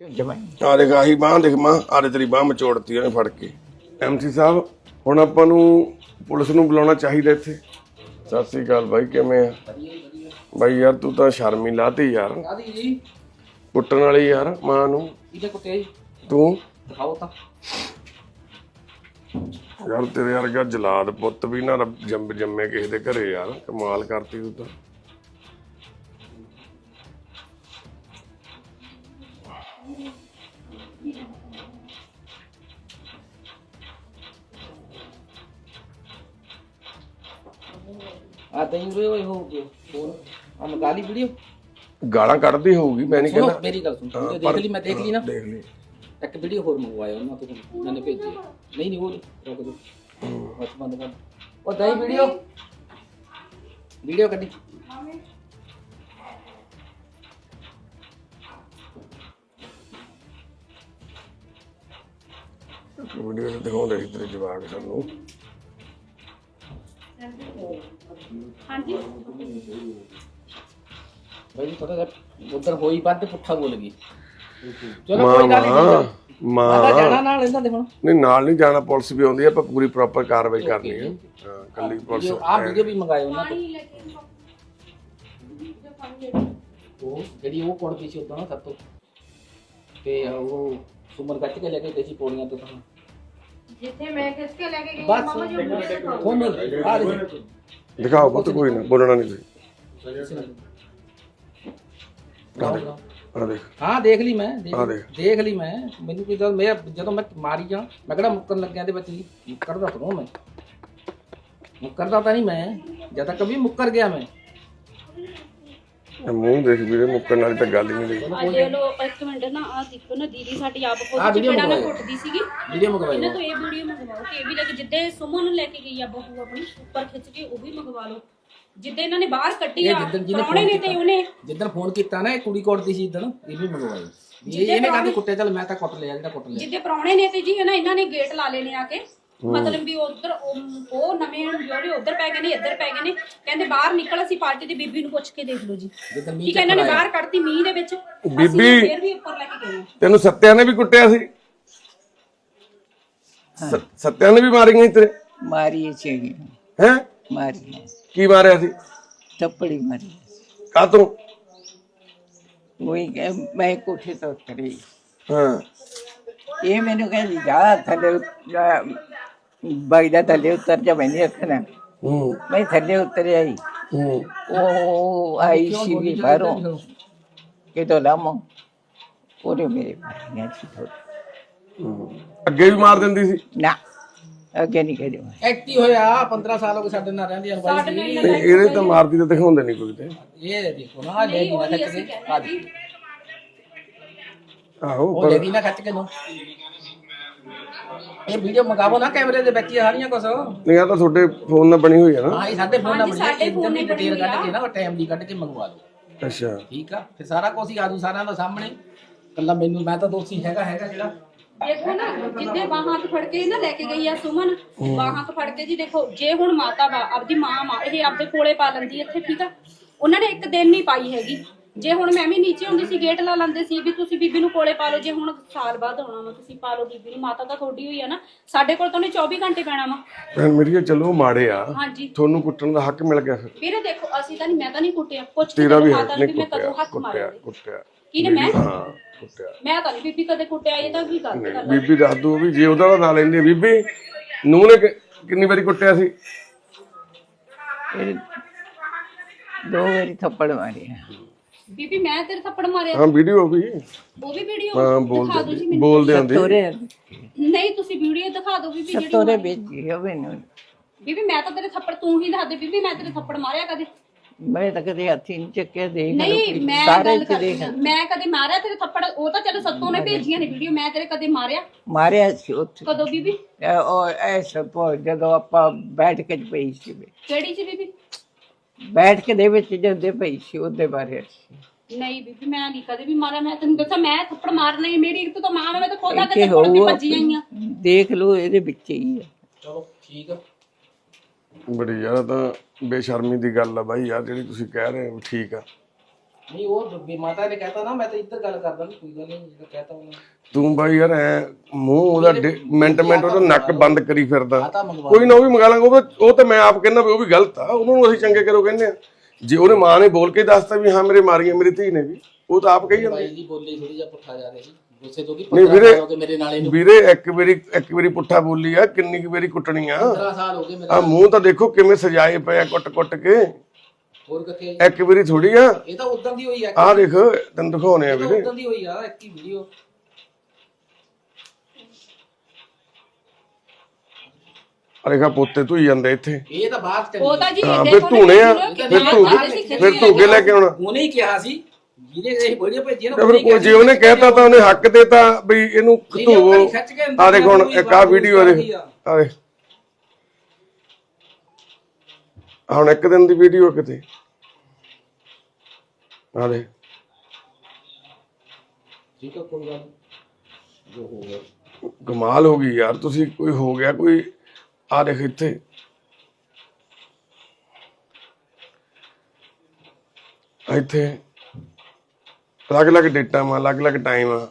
ਜਮਾਈ ਆ ਦੇਖ ਆਹੀ ਬਾਹ ਦੇਖ ਮਾਂ ਆਰੇ ਤੇਰੀ ਬਾਹ ਮਚੋੜਤੀ ਉਹਨੇ ਫੜ ਕੇ। ਐਮਸੀ ਸਾਹਿਬ ਹੁਣ ਆਪਾਂ ਨੂੰ ਪੁਲਿਸ ਨੂੰ ਬੁਲਾਉਣਾ ਚਾਹੀਦਾ ਇੱਥੇ। ਸਤਿ ਸ੍ਰੀ ਅਕਾਲ ਬਾਈ ਕਿਵੇਂ ਆ? ਬਾਈ ਯਾਰ ਤੂੰ ਤਾਂ ਸ਼ਰਮ ਹੀ ਲਾਤੀ ਯਾਰ। ਜੀ? ਕੁੱਟਣ ਵਾਲੀ ਯਾਰ ਮਾਂ ਨੂੰ। ਇਹਦੇ ਕੁੱਤੇ ਜੀ? ਤੂੰ? ਦਿਖਾਓ ਤਾਂ। ਯਾਰ ਤੇਰੇ ਵਰਗਾ ਜਲਾਦ ਪੁੱਤ ਵੀ ਨਾ ਰੱਬ ਜੰਮ ਜੰਮੇ ਕਿਸੇ ਦੇ ਘਰੇ ਯਾਰ ਕਮਾਲ ਕਰਤੀ ਤੂੰ ਤਾਂ। ਆ ਤੈਨੂੰ ਵੀ ਹੋਏ ਹੋ ਗਏ ਫੋਨ ਆ ਮੰਗਾ ਲਈ ਵੀਡੀਓ ਗਾਲਾਂ ਕੱਢਦੀ ਹੋਊਗੀ ਮੈਂ ਨਹੀਂ ਸੁਣੋ ਕਹਿੰਦਾ। ਮੇਰੀ ਗੱਲ ਸੁਣ। ਹਾਂ, ਵੀਡੀਓ ਪਰ- ਦੇਖ ਲਈ ਮੈਂ ਦੇਖ ਲਈ ਨਾ। ਦੇਖ ਲਈ। ਇੱਕ ਵੀਡੀਓ ਹੋਰ ਮੰਗਵਾਇਆ ਉਹਨਾਂ ਤੋਂ ਮੈंने ਭੇਜੀ ਨਹੀਂ ਨਹੀਂ ਉਹ ਨਹੀਂ ਰੁਕ ਜਾ ਬਸ ਬੰਦ ਕਰ। ਉਹ ਦਈ ਵੀਡੀਓ ਵੀਡੀਓ ਕੱਢੀ। ਵੀਡੀਓ ਦਿਖਾਉਂਦੇ ਸੀ ਤੇਰੇ ਜਵਾਕ ਸਾਨੂੰ। ਬਈ ਥੋੜਾ ਜਿਹਾ ਉਧਰ ਹੋਈ ਵੱਧ ਪੁੱਠਾ ਬੋਲ ਗਈ। ਚਲੋ ਮਾਂ ਕੋਈ ਗੱਲ ਮਾਂ ਨਹੀਂ ਮਾਂ। ਮਾਤਾ ਜਾਣਾ ਨਾਲ ਇਹਨਾਂ ਦੇ ਹੁਣ। ਨਹੀਂ ਨਾਲ ਨਹੀਂ ਜਾਣਾ ਪੁਲਿਸ ਵੀ ਆਉਂਦੀ ਹੈ ਆਪਾਂ ਪੂਰੀ ਪ੍ਰੋਪਰ ਕਾਰਵਾਈ ਕਰਨੀ ਹੈ। ਹਾਂ ਕੱਲੀ ਪੁਲਿਸ ਆ ਵੀਡੀਓ ਵੀ ਮੰਗਾਏ ਉਹਨਾਂ ਤੋਂ ਉਹ ਜਿਹੜੀ ਉਹ ਕੋਣ ਸੀ ਉਦੋਂ ਸਭ ਤੋਂ। ਤੇ ਉਹ ਸੁਮਰ ਕੱਟ ਕੇ ਲੈ ਕੇ ਗਈ ਸੀ ਪੌੜੀਆਂ ਤੋਂ ਤਾਂ। ਜਿੱਥੇ ਮੈਂ ਖਿੱਚ ਕੇ ਲੈ ਕੇ ਗਈ ਬਸ। ਮਾਮਾ ਜੀ ਉਹ ਮੁੰਡੇ ਦਿਖਾਓ। ਤੁਹਾਨੂੰ ਆ ਦੇ ਦਿਖਾਓ ਪੁੱਤ ਕੋਈ ਨਾ ਬੋਲਣਾ ਨਹੀਂ ਤੁਸੀਂ ਆ ਦੇਖ ਹਾਂ ਦੇਖ ਲਈ ਮੈਂ ਦੇਖ ਲਈ। ਦੇਖ। ਦੇਖ ਲਈ ਮੈਂ। ਮੈਨੂੰ ਕੋਈ ਜਦੋਂ ਮੈਂ ਜਦੋਂ ਮੈਂ ਮਾਰੀ ਜਾ ਮੈਂ ਕਿਹੜਾ ਮੁੱਕਣ ਲੱਗਿਆ ਦੇ ਵਿੱਚ ਜੀ? ਮੁੱਕਰਦਾ ਥੋੜਾ ਮੈਂ। ਮੁੱਕਰਦਾ ਤਾਂ ਨਹੀਂ ਮੈਂ ਜਦ ਤੱਕ ਕभी ਮੁੱਕਰ ਗਿਆ ਮੈਂ। ਇਹ ਮੂੰਹ ਦੇਖ ਵੀਰੇ ਮੁੱਕਣ ਵਾਲੀ ਤਾਂ ਗੱਲ ਹੀ ਨਹੀਂ ਰਹੀ। ਆ ਲੈ ਲੋ ਇੱਕ ਮਿੰਟ ਨਾ ਆ ਦੇਖੋ ਨਾ ਦੀਦੀ ਸਾਡੀ ਆਪ ਆਹ ਚਪੇੜਾ ਨਾ। ਕੁੱਟਦੀ ਸੀਗੀ। ਵੀਡੀਓ ਮੰਗਵਾਈ ਇਹਨਾਂ ਤੋਂ ਇਹ ਵੀਡੀਓ ਮੰਗਵਾਓ ਕਿ ਇਹ ਵੀ ਲੈ ਕੇ ਜਿੱਦੇ ਸੁਮਨ ਨੂੰ ਲੈ ਕੇ ਗਈ ਆ ਬਹੂ ਆਪਣੀ ਉੱਪਰ ਖਿੱਚ ਕੇ ਉਹ ਵੀ ਮੰਗਵਾ ਲਓ। ਜਿੱਦੇ ਇਹਨਾਂ ਨੇ ਬਾਹਰ ਕੱਢੀ ਇਹ ਆ ਜਿੱਦਣ ਜਿਹਨੇ ਪ੍ਰਾਹੁਣੇ ਨੇ ਫੋਨ ਤੇ ਕੀਤਾ। ਉਹਨੇ। ਜਿੱਦਣ ਫੋਨ ਕੀਤਾ ਨਾ ਇਹ ਕੁੜੀ ਕੋਟਦੀ ਸੀ ਇਦਣ ਇਹ ਵੀ ਮੰਗਵਾਈ। ਇਹ ਇਹਨੇ ਕਹਿੰਦੀ ਕੁੱਟੇ ਚੱਲ ਮੈਂ ਤਾਂ ਕੁੱਟ ਲਿਆ ਜਿਹੜਾ ਕੁੱਟ ਲਿਆ। ਜਿੱਦੇ ਪ੍ਰਾਹੁਣੇ ਨੇ ਤੇ ਜੀ ਇਹਨਾਂ ਇਹਨਾਂ ਨੇ ਗੇਟ ਲਾ ਲੈਣੇ ਆ ਕੇ। ਮਤਲਬ ਵੀ ਉਧਰ ਉਹ ਨਵੇਂ ਜਿਹੜੇ ਉਧਰ ਪੈ ਗਏ ਨੇ ਇੱਧਰ ਪੈ ਗਏ ਨੇ। ਕਹਿੰਦੇ ਬਾਹਰ ਨਿਕਲ ਅਸੀਂ ਪਾਰਟੀ ਦੀ ਬੀਬੀ ਨੂੰ ਪੁੱਛ ਕੇ ਦੇਖ ਲਓ ਜੀ। ਠੀਕ ਹੈ ਇਹਨਾਂ ਨੇ ਬਾਹਰ ਕੱਢਤੀ ਮੀਂਹ ਦੇ ਵਿੱਚ। ਬੀਬੀ। ਫੇਰ ਵੀ ਉੱਪਰ ਲੈ ਕੇ ਗਏ। ਤੈਨੂੰ ਸੱਤਿਆ ਨੇ ਵੀ ਕੁੱਟਿਆ ਸੀ। ਸੱਤਿਆ ਨੇ ਵੀ ਮਾਰੀਆਂ ਤੇਰੇ ਮਾਰੀ ਚੇਗੀ ਹੈ? ਮਾਰੀ ਕੀ ਮਾਰਿਆ ਸੀ? ਥੱਪੜੀ ਮਾਰੀ ਕਾਤੋਂ ਉਹੀ ਕਿ ਮੈਂ ਕੋਠੇ ਤੋਂ ਉਤਰੀ। ਹਾਂ। ਇਹ ਮੈਨੂੰ ਕਹਿੰਦੀ ਜਾ ਥੱਲੇ ਉਤ- ਬਾਈ ਦਾ ਥੱਲੇ ਉਤਰ ਜਾ ਮੈਨੇ ਰੱਖਣਾ ਹੂੰ। ਮੈਂ ਥੱਲੇ ਉਤਰ ਆਈ ਹੂੰ। ਉਹ ਆਈ ਸੀ ਵੀ ਬਾਹਰੋਂ। ਕਿਤੋਂ ਲਾਮੋ। ਉਹਨੇ ਮੇਰੇ ਮਾਰੀਆਂ ਸੀ। ਹੂੰ। ਅੱਗੇ ਵੀ ਮਾਰ ਦਿੰਦੀ ਸੀ? ਨਾ ਅੱਗੇ ਨਹੀਂ ਕਰਿਓ ਐਕਟੀ ਹੋਇਆ 15 ਸਾਲ ਹੋ ਗਏ ਸਾਡੇ ਨਾਲ ਰਹਿੰਦੀ ਅਨਵਾਈ ਜੀ। ਤੇ ਇਹਦੇ ਤਾਂ ਮਾਰਦੀ ਤਾਂ ਦਿਖਾਉਂਦੇ ਨਹੀਂ ਕੋਈ ਤੇ। ਇਹ ਦੇਖੋ ਨਾ ਲੈ ਗਈ ਨਾ ਖੱਚ ਕੇ। ਆਹੋ। ਉਹ ਲੈ ਗਈ ਨਾ ਖੱਚ ਕੇ ਨੂੰ ਇਹ ਵੀਡੀਓ ਮੰਗਾਵੋ ਨਾ ਕੈਮਰੇ ਦੇ ਵਿੱਚ ਹੀ ਸਾਰੀਆਂ ਕੁਛ। ਨਹੀਂ ਆ ਤਾਂ ਤੁਹਾਡੇ ਫੋਨ ਨਾਲ ਬਣੀ ਹੋਈ ਹੈ ਨਾ। ਹਾਂ ਇਹ ਸਾਡੇ ਫੋਨ ਨਾਲ ਸਾਡੇ ਬਣੀ phone ਹੈ ਨਾਲ ਡਿਟੇਲ ਬਣੀ ਕੱਢ ਕੇ ਨਾ ਟਾਈਮ ਦੀ ਕੱਢ ਕੇ ਮੰਗਵਾ ਲਓ ਅੱਛਾ। ਠੀਕ ਆ? ਫਿਰ ਸਾਰਾ ਕੁਝ ਹੀ ਆਜੂ ਸਾਰਿਆਂ ਦੇ ਸਾਹਮਣੇ। ਕੱਲਾ ਮੈਨੂੰ ਮੈਂ ਤਾਂ ਦੋਸ਼ੀ ਹੈਗਾ ਹੈਗਾ ਜਿਹੜਾ। ਦੇਖੋ ਨਾ ਜਿੱਦੇ ਬਾਹਾਂ ਤੋਂ ਫੜ ਕੇ ਨਾ ਲੈ ਕੇ ਗਈ ਆ ਸੁਮਨ ਬਾਹਾਂ ਤੋਂ ਫੜ ਕੇ ਜੀ ਦੇਖੋ ਜੇ ਹੁਣ ਮਾਤਾ ਵਾ ਆਪਦੀ ਮਾਂ ਵਾ ਇਹ ਆਪਦੇ ਕੋਲੇ ਪਾ ਲੈਂਦੀ ਇੱਥੇ ਠੀਕ ਆ? ਉਹਨਾਂ ਨੇ ਇੱਕ ਦਿਨ ਨਹੀਂ ਪਾਈ ਹੈਗੀ। ਜੇ ਹੁਣ ਮੈਂ ਵੀ ਨੀਚੇ ਹੁੰਦੀ ਸੀ ਗੇਟ ਲਾ ਲੈਂਦੇ ਸੀ ਵੀ ਤੁਸੀਂ ਬੀਬੀ ਨੂੰ ਕੋਲੇ ਪਾ ਲਓ ਜੇ ਹੁਣ ਸਾਲ ਬਾਅਦ ਆਉਣਾ ਵਾ ਤੁਸੀਂ ਪਾ ਲਓ ਬੀਬੀ ਨੂੰ ਮਾਤਾ ਤਾਂ ਤੁਹਾਡੀ ਹੋਈ ਆ ਨਾ ਸਾਡੇ ਕੋਲ ਤਾਂ ਉਹਨੇ 24 ਘੰਟੇ ਪੈਣਾ ਵਾ। ਭੈਣ ਮੇਰੀ ਚਲੋ ਮਾੜੇ ਆ ਹਾਂਜੀ। ਤੁਹਾਨੂੰ ਕੁੱਟਣ ਦਾ ਹੱਕ ਮਿਲ ਗਿਆ ਫਿਰ। ਵੀਰੇ ਦੇਖੋ ਅਸੀਂ ਤਾਂ ਨਹੀਂ ਮੈਂ ਤਾਂ ਨਹੀਂ ਕੁੱਟਿਆ ਪੁੱਛ ਕੇ ਤੇਰਾ ਵੀ ਮਾਤਾ ਹੱਕ ਨੂੰ ਨਹੀਂ ਵੀ ਮੈਂ ਕਦੋਂ ਕੁੱਟਿਆ ਮਾਰਿਆ ਕੁੱਟਿਆ ਕਿਹਨੇ ਮੈਂ? ਹਾਂ ਕੁੱਟਿਆ। ਮੈਂ ਤਾਂ ਨਹੀਂ ਬੀਬੀ ਕਦੇ ਕੁੱਟਿਆ ਇਹ ਤਾਂ ਕੀ ਗੱਲ ਕਰ ਬੀਬੀ ਦੱਸ ਦੂ ਵੀ ਜੇ ਉਹਦਾ ਨਾਂ ਲੈਂਦੀ ਆ, ਬੀਬੀ ਨੂੰ ਨੇ ਕਿੰਨੀ ਵਾਰੀ ਕੁੱਟਿਆ ਸੀ? ਦੋ ਵਾਰੀ ਥੱਪੜ ਮਾਰਿਆ ਬੀਬੀ ਮੈਂ ਤੇਰੇ ਥੱਪੜ ਮਾਰਿਆ ਹਾਂ ਵੀਡੀਓ ਵੀ ਉਹ ਵੀ ਵੀਡੀਓ ਹਾਂ ਦਿਖਾ ਦਿਓ ਜੀ ਬੋਲਦੇ ਮੈਨੂੰ। ਬੋਲਦੇ ਆਂਦੀ ਤੋਰੇ ਨਹੀਂ ਤੁਸੀਂ ਵੀਡੀਓ ਦਿਖਾ ਦਿਓ ਬੀਬੀ ਜਿਹੜੀ ਤੋਰੇ ਵਿੱਚ ਹੀ ਹੋਵੇ ਨੂੰ ਬੀਬੀ ਮੈਂ ਤਾਂ ਤੇਰੇ ਥੱਪੜ ਤੂੰ ਹੀ ਦੱਸ ਦੇ। ਬੀਬੀ ਮੈਂ ਤੇਰੇ ਥੱਪੜ ਮਾਰਿਆ ਕਦੇ? ਮੈਂ ਤਾਂ ਕਦੇ ਹੱਥੀ ਨਹੀਂ ਚੱਕਿਆ ਦੇਖ ਲਓ ਨਹੀਂ ਮੈਂ ਸਾਰੇ ਗੱਲ ਚ ਕਰਦੀ ਦੇਖ ਹਾਂ। ਮੈਂ ਕਦੇ ਮਾਰਿਆ ਤੇਰੇ ਥੱਪੜ? ਉਹ ਤਾਂ ਚਲੋ ਸੱਤੋਂ ਨੇ ਭੇਜੀਆਂ ਨੇ ਵੀਡੀਓ ਮੈਂ ਤੇਰੇ ਕਦੇ ਮਾਰਿਆ? ਮਾਰਿਆ ਸੀ ਉੱਥੇ। ਕਦੋਂ ਬੀਬੀ? ਇਹ ਉਹ ਐਸਾ ਪੋ ਜਦੋਂ ਆਪਾਂ ਬੈਠ ਕੇ ਪਈ ਸੀ। ਵੀ। ਕਿਹੜੀ ਚ ਬੀਬੀ? ਬੈਠ ਕੇ ਦੇ ਵਿੱਚ ਜਾਂਦੇ ਪਈ ਸੀ ਉਹਦੇ ਬਾਰੇ ਸੀ ਨਹੀਂ ਬੀਬੀ ਮੈਂ ਨਹੀਂ ਕਦੇ ਵੀ ਮਾਰਿਆ ਮੈਂ ਤੈਨੂੰ ਦੱਸਾਂ ਮੈਂ ਥੱਪੜ ਮਾਰਨਾ ਹੀ ਮੇਰੀ ਇੱਕ ਤਾਂ ਮਾਂ ਮੈਂ ਤਾਂ ਖੁਦ ਆ ਇੱਥੇ ਕੇ ਥੱਪੜ ਤੇ ਹੋਊਗਾ ਭੱਜੀ ਆਈਆਂ ਦੇਖ ਲਓ ਇਹਦੇ ਵਿੱਚ ਹੀ ਹੈ ਚਲੋ ਠੀਕ ਆ। ਬੜੀ ਯਾਰ ਇਹ ਤਾਂ ਬੇਸ਼ਰਮੀ ਦੀ ਗੱਲ ਆ ਬਾਈ ਯਾਰ ਜਿਹੜੀ ਤੁਸੀਂ ਕਹਿ ਰਹੇ ਹੋ ਠੀਕ ਆ। ਨਹੀਂ ਉਹ ਵੀ ਮਾਤਾ ਨੇ ਕਹਿਤਾ ਨਾ ਮੈਂ ਤਾਂ ਇੱਧਰ ਗੱਲ ਕਰਦਾ ਨਹੀਂ ਕੋਈ ਗੱਲ ਨਹੀਂ ਜਿਹੜਾ ਕਹਿਤਾ ਉਹਨੇ। ਤੂੰ ਬਾਈ ਯਾਰ ਐ ਮੂੰਹ ਉਹਦਾ ਡੇ- ਮਿੰਟ ਮਿੰਟ ਉਹਦਾ ਨੱਕ ਬੰਦ ਕਰੀ ਫਿਰਦਾ। ਮੰਗਵਾ ਕੋਈ ਨਾ ਉਹ ਵੀ ਮੰਗਾ ਲਾਂਗੇ ਉਹ ਤਾਂ- ਉਹ ਤਾਂ ਮੈਂ ਆਪ ਕਹਿੰਦਾ ਵੀ ਉਹ ਵੀ ਗਲਤ ਆ ਉਹਨਾਂ ਨੂੰ ਅਸੀਂ ਚੰਗੇ ਕਰੋ ਕਹਿੰਦੇ ਆ। ਜੇ ਉਹਨੇ ਮਾਂ ਨੇ ਬੋਲ ਕੇ ਦੱਸਤਾ ਵੀ ਹਾਂ ਮੇਰੇ ਮਾਰੀਆਂ ਮੇਰੀ ਧੀ ਨੇ ਵੀ ਉਹ ਤਾਂ ਆਪ ਕਹੀ ਜਾਂਦੇ ਬਾਈ ਦੀ ਬੋਲੀ ਥੋੜੀ ਜਿਹਾ ਪੁੱਠਾ ਜਾ ਰਿਹਾ ਸੀ ਗੁੱਸੇ ਤੋਂ 15 ਵੀਰੇ- ਹੋ ਗਏ ਮੇਰੇ ਨਾਲ ਇਹਨੂੰ ਵੀਰੇ ਇੱਕ ਵਾਰੀ ਇੱਕ ਵਾਰੀ ਪੁੱਠਾ ਬੋਲੀ ਆ ਕਿੰਨੀ ਕੁ ਵਾਰੀ ਕੁੱਟਣੀ ਆ। 15 ਸਾਲ ਹੋ ਗਏ ਮੇਰੇ ਆ ਮੂੰਹ ਤਾਂ ਦੇਖੋ ਕਿਵੇਂ ਸਜਾਏ ਪਏ ਆ ਕੁੱਟ-ਕੁੱਟ ਕੇ। ਹੋਰ ਕਿੱਥੇ ਇੱਕ ਵਾਰੀ ਥੋੜੀ ਆ। ਇਹ ਤਾਂ ਉਦੋਂ ਦੀ ਹੋਈ ਆ। ਆ ਦੇਖ ਤੈਨੂੰ ਦਿਖਾਉਣੇ ਆ ਵੀਰੇ। ਉਦੋਂ ਦੀ ਹੋਈ ਆ ਇੱਕ ਹੀ ਵੀਡੀਓ ਆ ਦੇਖਾ ਪੋਤੇ ਧੋਈ ਜਾਂਦੇ ਇੱਥੇ। ਇਹ ਤਾਂ ਬਾਤ ਉਹ ਤਾਂ ਚੱਲੀ ਜੀ ਹਾਂ ਫਿਰ ਧੂਣੇ ਆ। ਫਿਰ ਧੂ ਕੇ ਫਿਰ ਧੂ ਕੇ ਲੈ ਕੇ ਆਉਣਾ। ਉਹਨੇ ਹੀ ਕਿਹਾ ਸੀ ਜਿਹਨੇ ਇਹ ਵੀਡੀਓ ਭੇਜੀ ਨਾ ਫਿਰ ਕੋਈ ਜੇ ਉਹਨੇ ਕਹਿਤਾ ਤਾਂ ਉਹਨੇ ਹੱਕ ਦੇਤਾ ਵੀ ਇਹਨੂੰ ਧੂਵੋ ਕੇ ਅੰਦਰ ਆ ਦੇਖ ਹੁਣ ਇੱਕ ਆ ਵੀਡੀਓ ਆ। ਆ ਦੇਖ। ਹੁਣ ਇੱਕ ਦਿਨ ਦੀ ਵੀਡੀਓ ਕਿਤੇ। ਆ ਦੇ। ਠੀਕ ਆ ਕੋਈ ਗੱਲ। ਜੋ ਹੋ ਗਿਆ। ਕਮਾਲ ਹੋ ਗਈ ਯਾਰ ਤੁਸੀਂ ਕੋਈ ਹੋ ਗਿਆ ਕੋਈ ਆ ਦੇਖ ਇੱਥੇ। ਇੱਥੇ। ਅਲੱਗ-ਅਲੱਗ ਡੇਟਾ ਮਾ ਅਲੱਗ-ਅਲੱਗ ਟਾਈਮ ਆ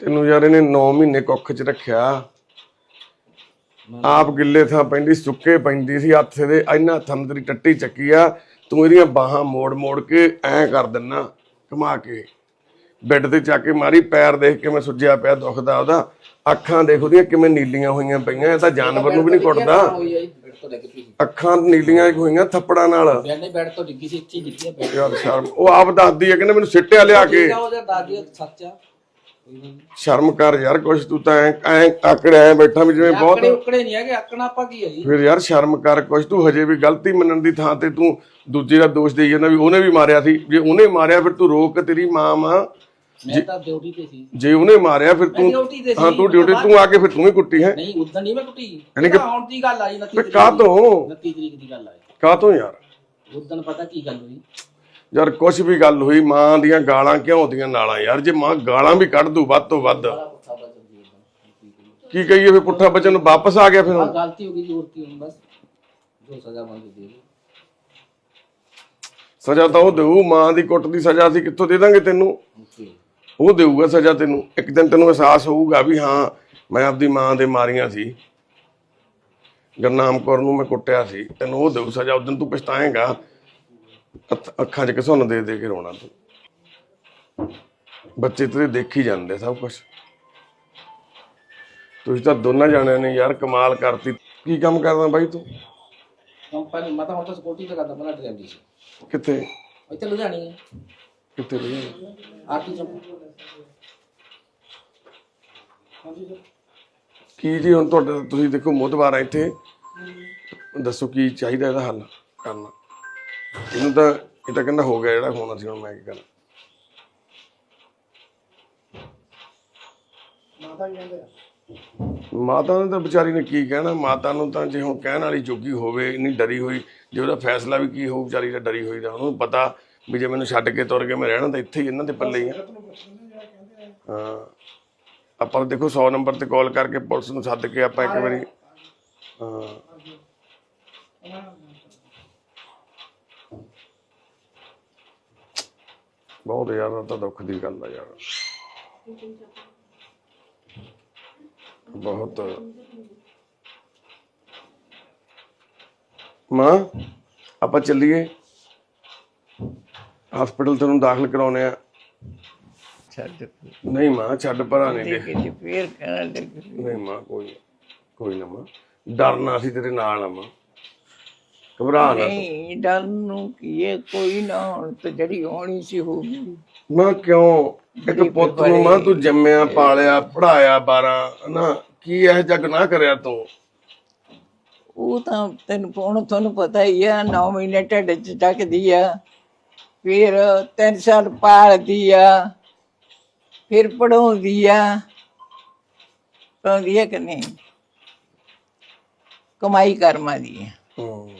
ਤੈਨੂੰ ਯਾਰ ਇਹਨੇ 9 ਮਹੀਨੇ ਕੁੱਖ 'ਚ ਰੱਖਿਆ। ਆਪ ਗਿੱਲੇ ਥਾਂ ਪੈਂਦੀ ਸੁੱਕੇ ਪੈਂਦੀ ਸੀ ਹੱਥ ਦੇ ਇੰਨਾ ਥੰਮ ਤੇਰੀ ਟੱਟੀ ਚੱਕੀ ਆ ਤੂੰ ਇਹਦੀਆਂ ਬਾਹਾਂ ਮੋੜ ਮੋੜ ਕੇ ਐਂ ਕਰ ਦਿੰਨਾ ਘੁਮਾ ਕੇ। ਬੈੱਡ ਤੇ ਚੱਕ ਕੇ ਮਾਰੀ ਪੈਰ ਦੇਖ ਕੇ ਮੈਂ ਸੁੱਜਿਆ ਪਿਆ ਦੁਖਦਾ ਉਹਦਾ। ਅੱਖਾਂ ਦੇਖ ਉਹਦੀਆਂ ਕਿਵੇਂ ਨੀਲੀਆਂ ਹੋਈਆਂ ਪਈਆਂ ਇਹ ਤਾਂ ਜਾਨਵਰ ਨੂੰ ਵੀ ਨਹੀਂ ਕੁੱਟਦਾ ਅੱਖਾਂ ਨੀਲੀਆਂ ਹੋਈਆਂ ਥੱਪੜਾਂ ਨਾਲ। ਬੈੱਡ ਨੇ ਬੈੱਡ ਤੋਂ ਡਿੱਗੀ ਸੀ ਇੱਥੇ ਹੀ ਡਿੱਗੀ ਆ ਬੈੱਡ। ਯਾਰ ਸ਼ਰਮ ਉਹ ਆਪ ਦੱਸਦੀ ਹੈ ਕਹਿੰਦੇ ਮੈਨੂੰ ਸਿੱਟਿਆ ਲਿਆ ਕੇ। ਉਹਦਾ ਦਾਦੀ ਸੱਚ। ਸ਼ਰਮ ਕਰ ਯਾਰ ਕੁਛ ਤੂੰ ਤਾਂ ਐਂ ਐਂ ਆਕੜਿਆ ਬੈਠਾ ਵੀ ਜਿਵੇਂ ਬਹੁਤ ਆਕੜੇ ਉਕੜੇ ਨਹੀਂ ਹੈਗੇ ਆਕਣਾ ਆਪਾਂ ਕੀ ਹੈ ਜੀ? ਫਿਰ ਯਾਰ ਸ਼ਰਮ ਕਰ ਕੁਛ ਤੂੰ ਹਜੇ ਵੀ ਗਲਤੀ ਮੰਨਣ ਦੀ ਥਾਂ ਤੇ ਤੂੰ ਦੂਜੇ ਦਾ ਦੋਸ਼ ਦੇਈ ਜਾਂਦਾ ਵੀ ਉਹਨੇ ਵੀ ਮਾਰਿਆ ਸੀ। ਜੇ ਉਹਨੇ ਮਾਰਿਆ ਫਿਰ ਤੂੰ ਰੋਕ ਤੇਰੀ ਮਾਂ ਮਾਂ ਮੈਂ ਤਾਂ ਡਿਊਟੀ ਤੇ ਸੀ। ਜੇ ਉਹਨੇ ਮਾਰਿਆ ਫਿਰ ਤੂੰ ਡਿਊਟੀ ਤੇ ਸੀ ਹਾਂ ਤੂੰ ਡਿਊਟੀ ਤੂੰ ਆ ਕੇ ਫਿਰ ਤੂੰ ਹੀ ਕੁੱਟੀ ਹੈ। ਨਹੀਂ ਉਦੋਂ ਨਹੀਂ ਮੈਂ ਕੁੱਟੀ। ਯਾਨੀ ਕਿ- ਇਹ ਤਾਂ ਹੁਣ ਦੀ ਗੱਲ ਆਈ 29 ਫਿਰ ਤਰੀਕ ਕਾਹ ਦੀ। ਤੋਂ 29 ਤਰੀਕ ਦੀ ਗੱਲ ਆਈ ਕਾਹ ਤੋਂ ਯਾਰ? ਉਦੋਂ ਪਤਾ ਕੀ ਗੱਲ ਹੋਈ? ਯਾਰ ਕੁਛ ਵੀ ਗੱਲ ਹੋਈ ਮਾਂ ਦੀਆਂ ਗਾਲਾਂ ਕਿਉਂ ਹੁੰਦੀਆਂ ਨਾਲਾਂ ਯਾਰ? ਜੇ ਮਾਂ ਗਾਲਾਂ ਵੀ ਕੱਢ ਦੂ ਵੱਧ ਤੋਂ ਵੱਧ। ਕੀ ਕਹੀਏ ਫਿਰ ਪੁੱਠਾ ਬਚਨ ਵਾਪਸ ਆ ਗਿਆ ਫਿਰ ਹੁਣ। ਗਲਤੀ ਹੋ ਗਈ ਜੀ ਹੁਣ ਬਸ। ਜੋ ਸਜ਼ਾ ਮੰਗੀ ਦੇ ਦਿਓ। ਸਜ਼ਾ ਤਾਂ ਉਹ ਦੇਊ ਮਾਂ ਦੀ ਕੁੱਟ ਦੀ ਸਜ਼ਾ ਅਸੀਂ ਕਿੱਥੋਂ ਦੇ ਦਾਂਗੇ ਤੈਨੂੰ? ਉਹ ਦੇਊਗਾ ਸਜ਼ਾ ਤੈਨੂੰ। ਇੱਕ ਦਿਨ ਤੈਨੂੰ ਅਹਿਸਾਸ ਹੋਊਗਾ ਵੀ ਹਾਂ ਮੈਂ ਆਪਦੀ ਮਾਂ ਦੇ ਮਾਰੀਆਂ ਸੀ। ਗਰਨਾਮ ਕੌਰ ਨੂੰ ਮੈਂ ਕੁੱਟਿਆ ਸੀ। ਤੈਨੂੰ ਉਹ ਦੇਊ ਸਜ਼ਾ ਉਦੋਂ ਤੂੰ ਪਛਤਾਏਂਗਾ। ਅੱਖ- ਅੱਖਾਂ 'ਚ ਘਸੁੰਨ ਦੇ ਦੇ ਕੇ ਰੋਣਾ ਤੂੰ। ਬੱਚੇ ਤੇਰੇ ਦੇਖੀ ਜਾਂਦੇ ਸਭ ਕੁਝ ਤੁਸੀਂ ਤਾਂ ਦੋਨਾਂ ਜਾਣਿਆਂ ਨੇ ਯਾਰ ਕਮਾਲ ਕਰਤੀ। ਕੀ ਕੰਮ ਕਰਦਾ ਬਾਈ ਤੂੰ? ਕੰਪਨੀ ਮੈਂ ਤਾਂ ਹੁਣ ਤਾਂ ਸਕਿਉਰਟੀ ਤੇ ਕਰਦਾ ਪਹਿਲਾਂ ਡਰਾਈਵਰੀ ਸੀ। ਕਿੱਥੇ? ਇੱਥੇ ਲੁਧਿਆਣੀ ਹੈ ਕਿੱਥੇ ਰਹੀ ਆਰਟੀ ਚੌਂਕ। ਹਾਂਜੀ ਸਰ ਕੀ ਜੀ ਹੁਣ ਤੁਹਾਡਾ ਤੁਸੀਂ ਦੇਖੋ ਮੋਦਵਾਰ ਇੱਥੇ। ਦੱਸੋ ਕੀ ਚਾਹੀਦਾ ਇਹਦਾ ਹੱਲ ਕਰਨਾ। ਇਹਨੂੰ ਤਾਂ ਇਹ ਤਾਂ ਕਹਿੰਦਾ ਹੋ ਗਿਆ ਜਿਹੜਾ ਹੋਣਾ ਸੀ ਹੁਣ ਮੈਂ ਕੀ ਕਰਾਂ? ਮਾਤਾ ਨੇ ਤਾਂ ਵਿਚਾਰੀ ਨੇ ਕੀ ਕਹਿਣਾ? ਮਾਤਾ ਨੂੰ ਤਾਂ ਜੇ ਹੁਣ ਕਹਿਣ ਵਾਲੀ ਜੋਗੀ ਹੋਵੇ ਇੰਨੀ ਡਰੀ ਹੋਈ ਜੇ ਉਹਦਾ ਫੈਸਲਾ ਵੀ ਕੀ ਹੋਊ ਵਿਚਾਰੀ ਦਾ ਡਰੀ ਹੋਈ ਦਾ ਉਹਨੂੰ ਪਤਾ ਵੀ ਜੇ ਮੈਨੂੰ ਛੱਡ ਕੇ ਤੁਰ ਕੇ ਮੈਂ ਰਹਿਣਾ ਤਾਂ ਇੱਥੇ ਹੀ ਇਹਨਾਂ ਦੇ ਪੱਲੇ ਹੀ ਆ। ਹਾਂ। ਆਪਾਂ ਦੇਖੋ 100 ਨੰਬਰ ਤੇ ਕਾਲ ਕਰਕੇ ਪੁਲਿਸ ਨੂੰ ਸੱਦ ਕੇ ਆਪਾਂ ਇੱਕ ਵਾਰੀ ਹਾਂ। ਬਹੁਤ ਇਹ ਤਾਂ ਦੁੱਖ ਦੀ ਗੱਲ ਆ ਯਾਰ। ਬਹੁਤ। ਮਾਂ ਆਪਾਂ ਚੱਲੀਏ। ਹਸਪੀਟਲ ਤੈਨੂੰ ਦਾਖਲ ਕਰਾਉਣੇ ਆ ਛੱਡ ਨਹੀਂ ਮਾਂ ਛੱਡ ਪਰਾਂ ਨਹੀਂ ਕੇ ਫੇਰ ਕਹਿਣ ਲੱਗ ਨਹੀਂ ਮਾਂ ਕੋਈ ਕੋਈ ਨਾ ਮਾਂ। ਡਰਨਾ ਸੀ ਤੇਰੇ ਨਾਲ ਆ ਮਾਂ। ਘਬਰਾ ਨਾ ਤੂੰ। ਨਹੀਂ ਡਰ ਨੂੰ ਕੀ ਹੈ? ਕੋਈ ਨਾ ਹੁਣ ਤੇ ਜਿਹੜੀ ਹੋਣੀ ਸੀ ਹੋ ਗਈ ਮਾਂ ਕਿਉਂ? ਇੱਕ ਪੁੱਤ ਨੂੰ ਮਾਂ ਤੂੰ ਜੰਮਿਆ ਪਾਲਿਆ ਪੜਾਇਆ 12 ਨਾ ਕੀ ਇਹ ਜੱਗ ਨਾ ਕਰਿਆ ਤੂੰ? ਉਹ ਤਾਂ ਤੈਨੂੰ ਹੁਣ ਤੁਹਾਨੂੰ ਪਤਾ ਹੀ ਆ 9 ਮਹੀਨੇ ਢਿੱਡ ਚ ਚੱਕਦੀ ਆ ਫਿਰ 3 ਸਾਲ ਪਾਲਦੀ ਆ ਫਿਰ ਪੜਾਉਂਦੀ ਆ। ਪੜਾਉਂਦੀ ਆ ਕਿ ਨਹੀਂ? ਕਮਾਈ ਕਰਮਾਂ ਦੀ ਆ। ਹੂੰ।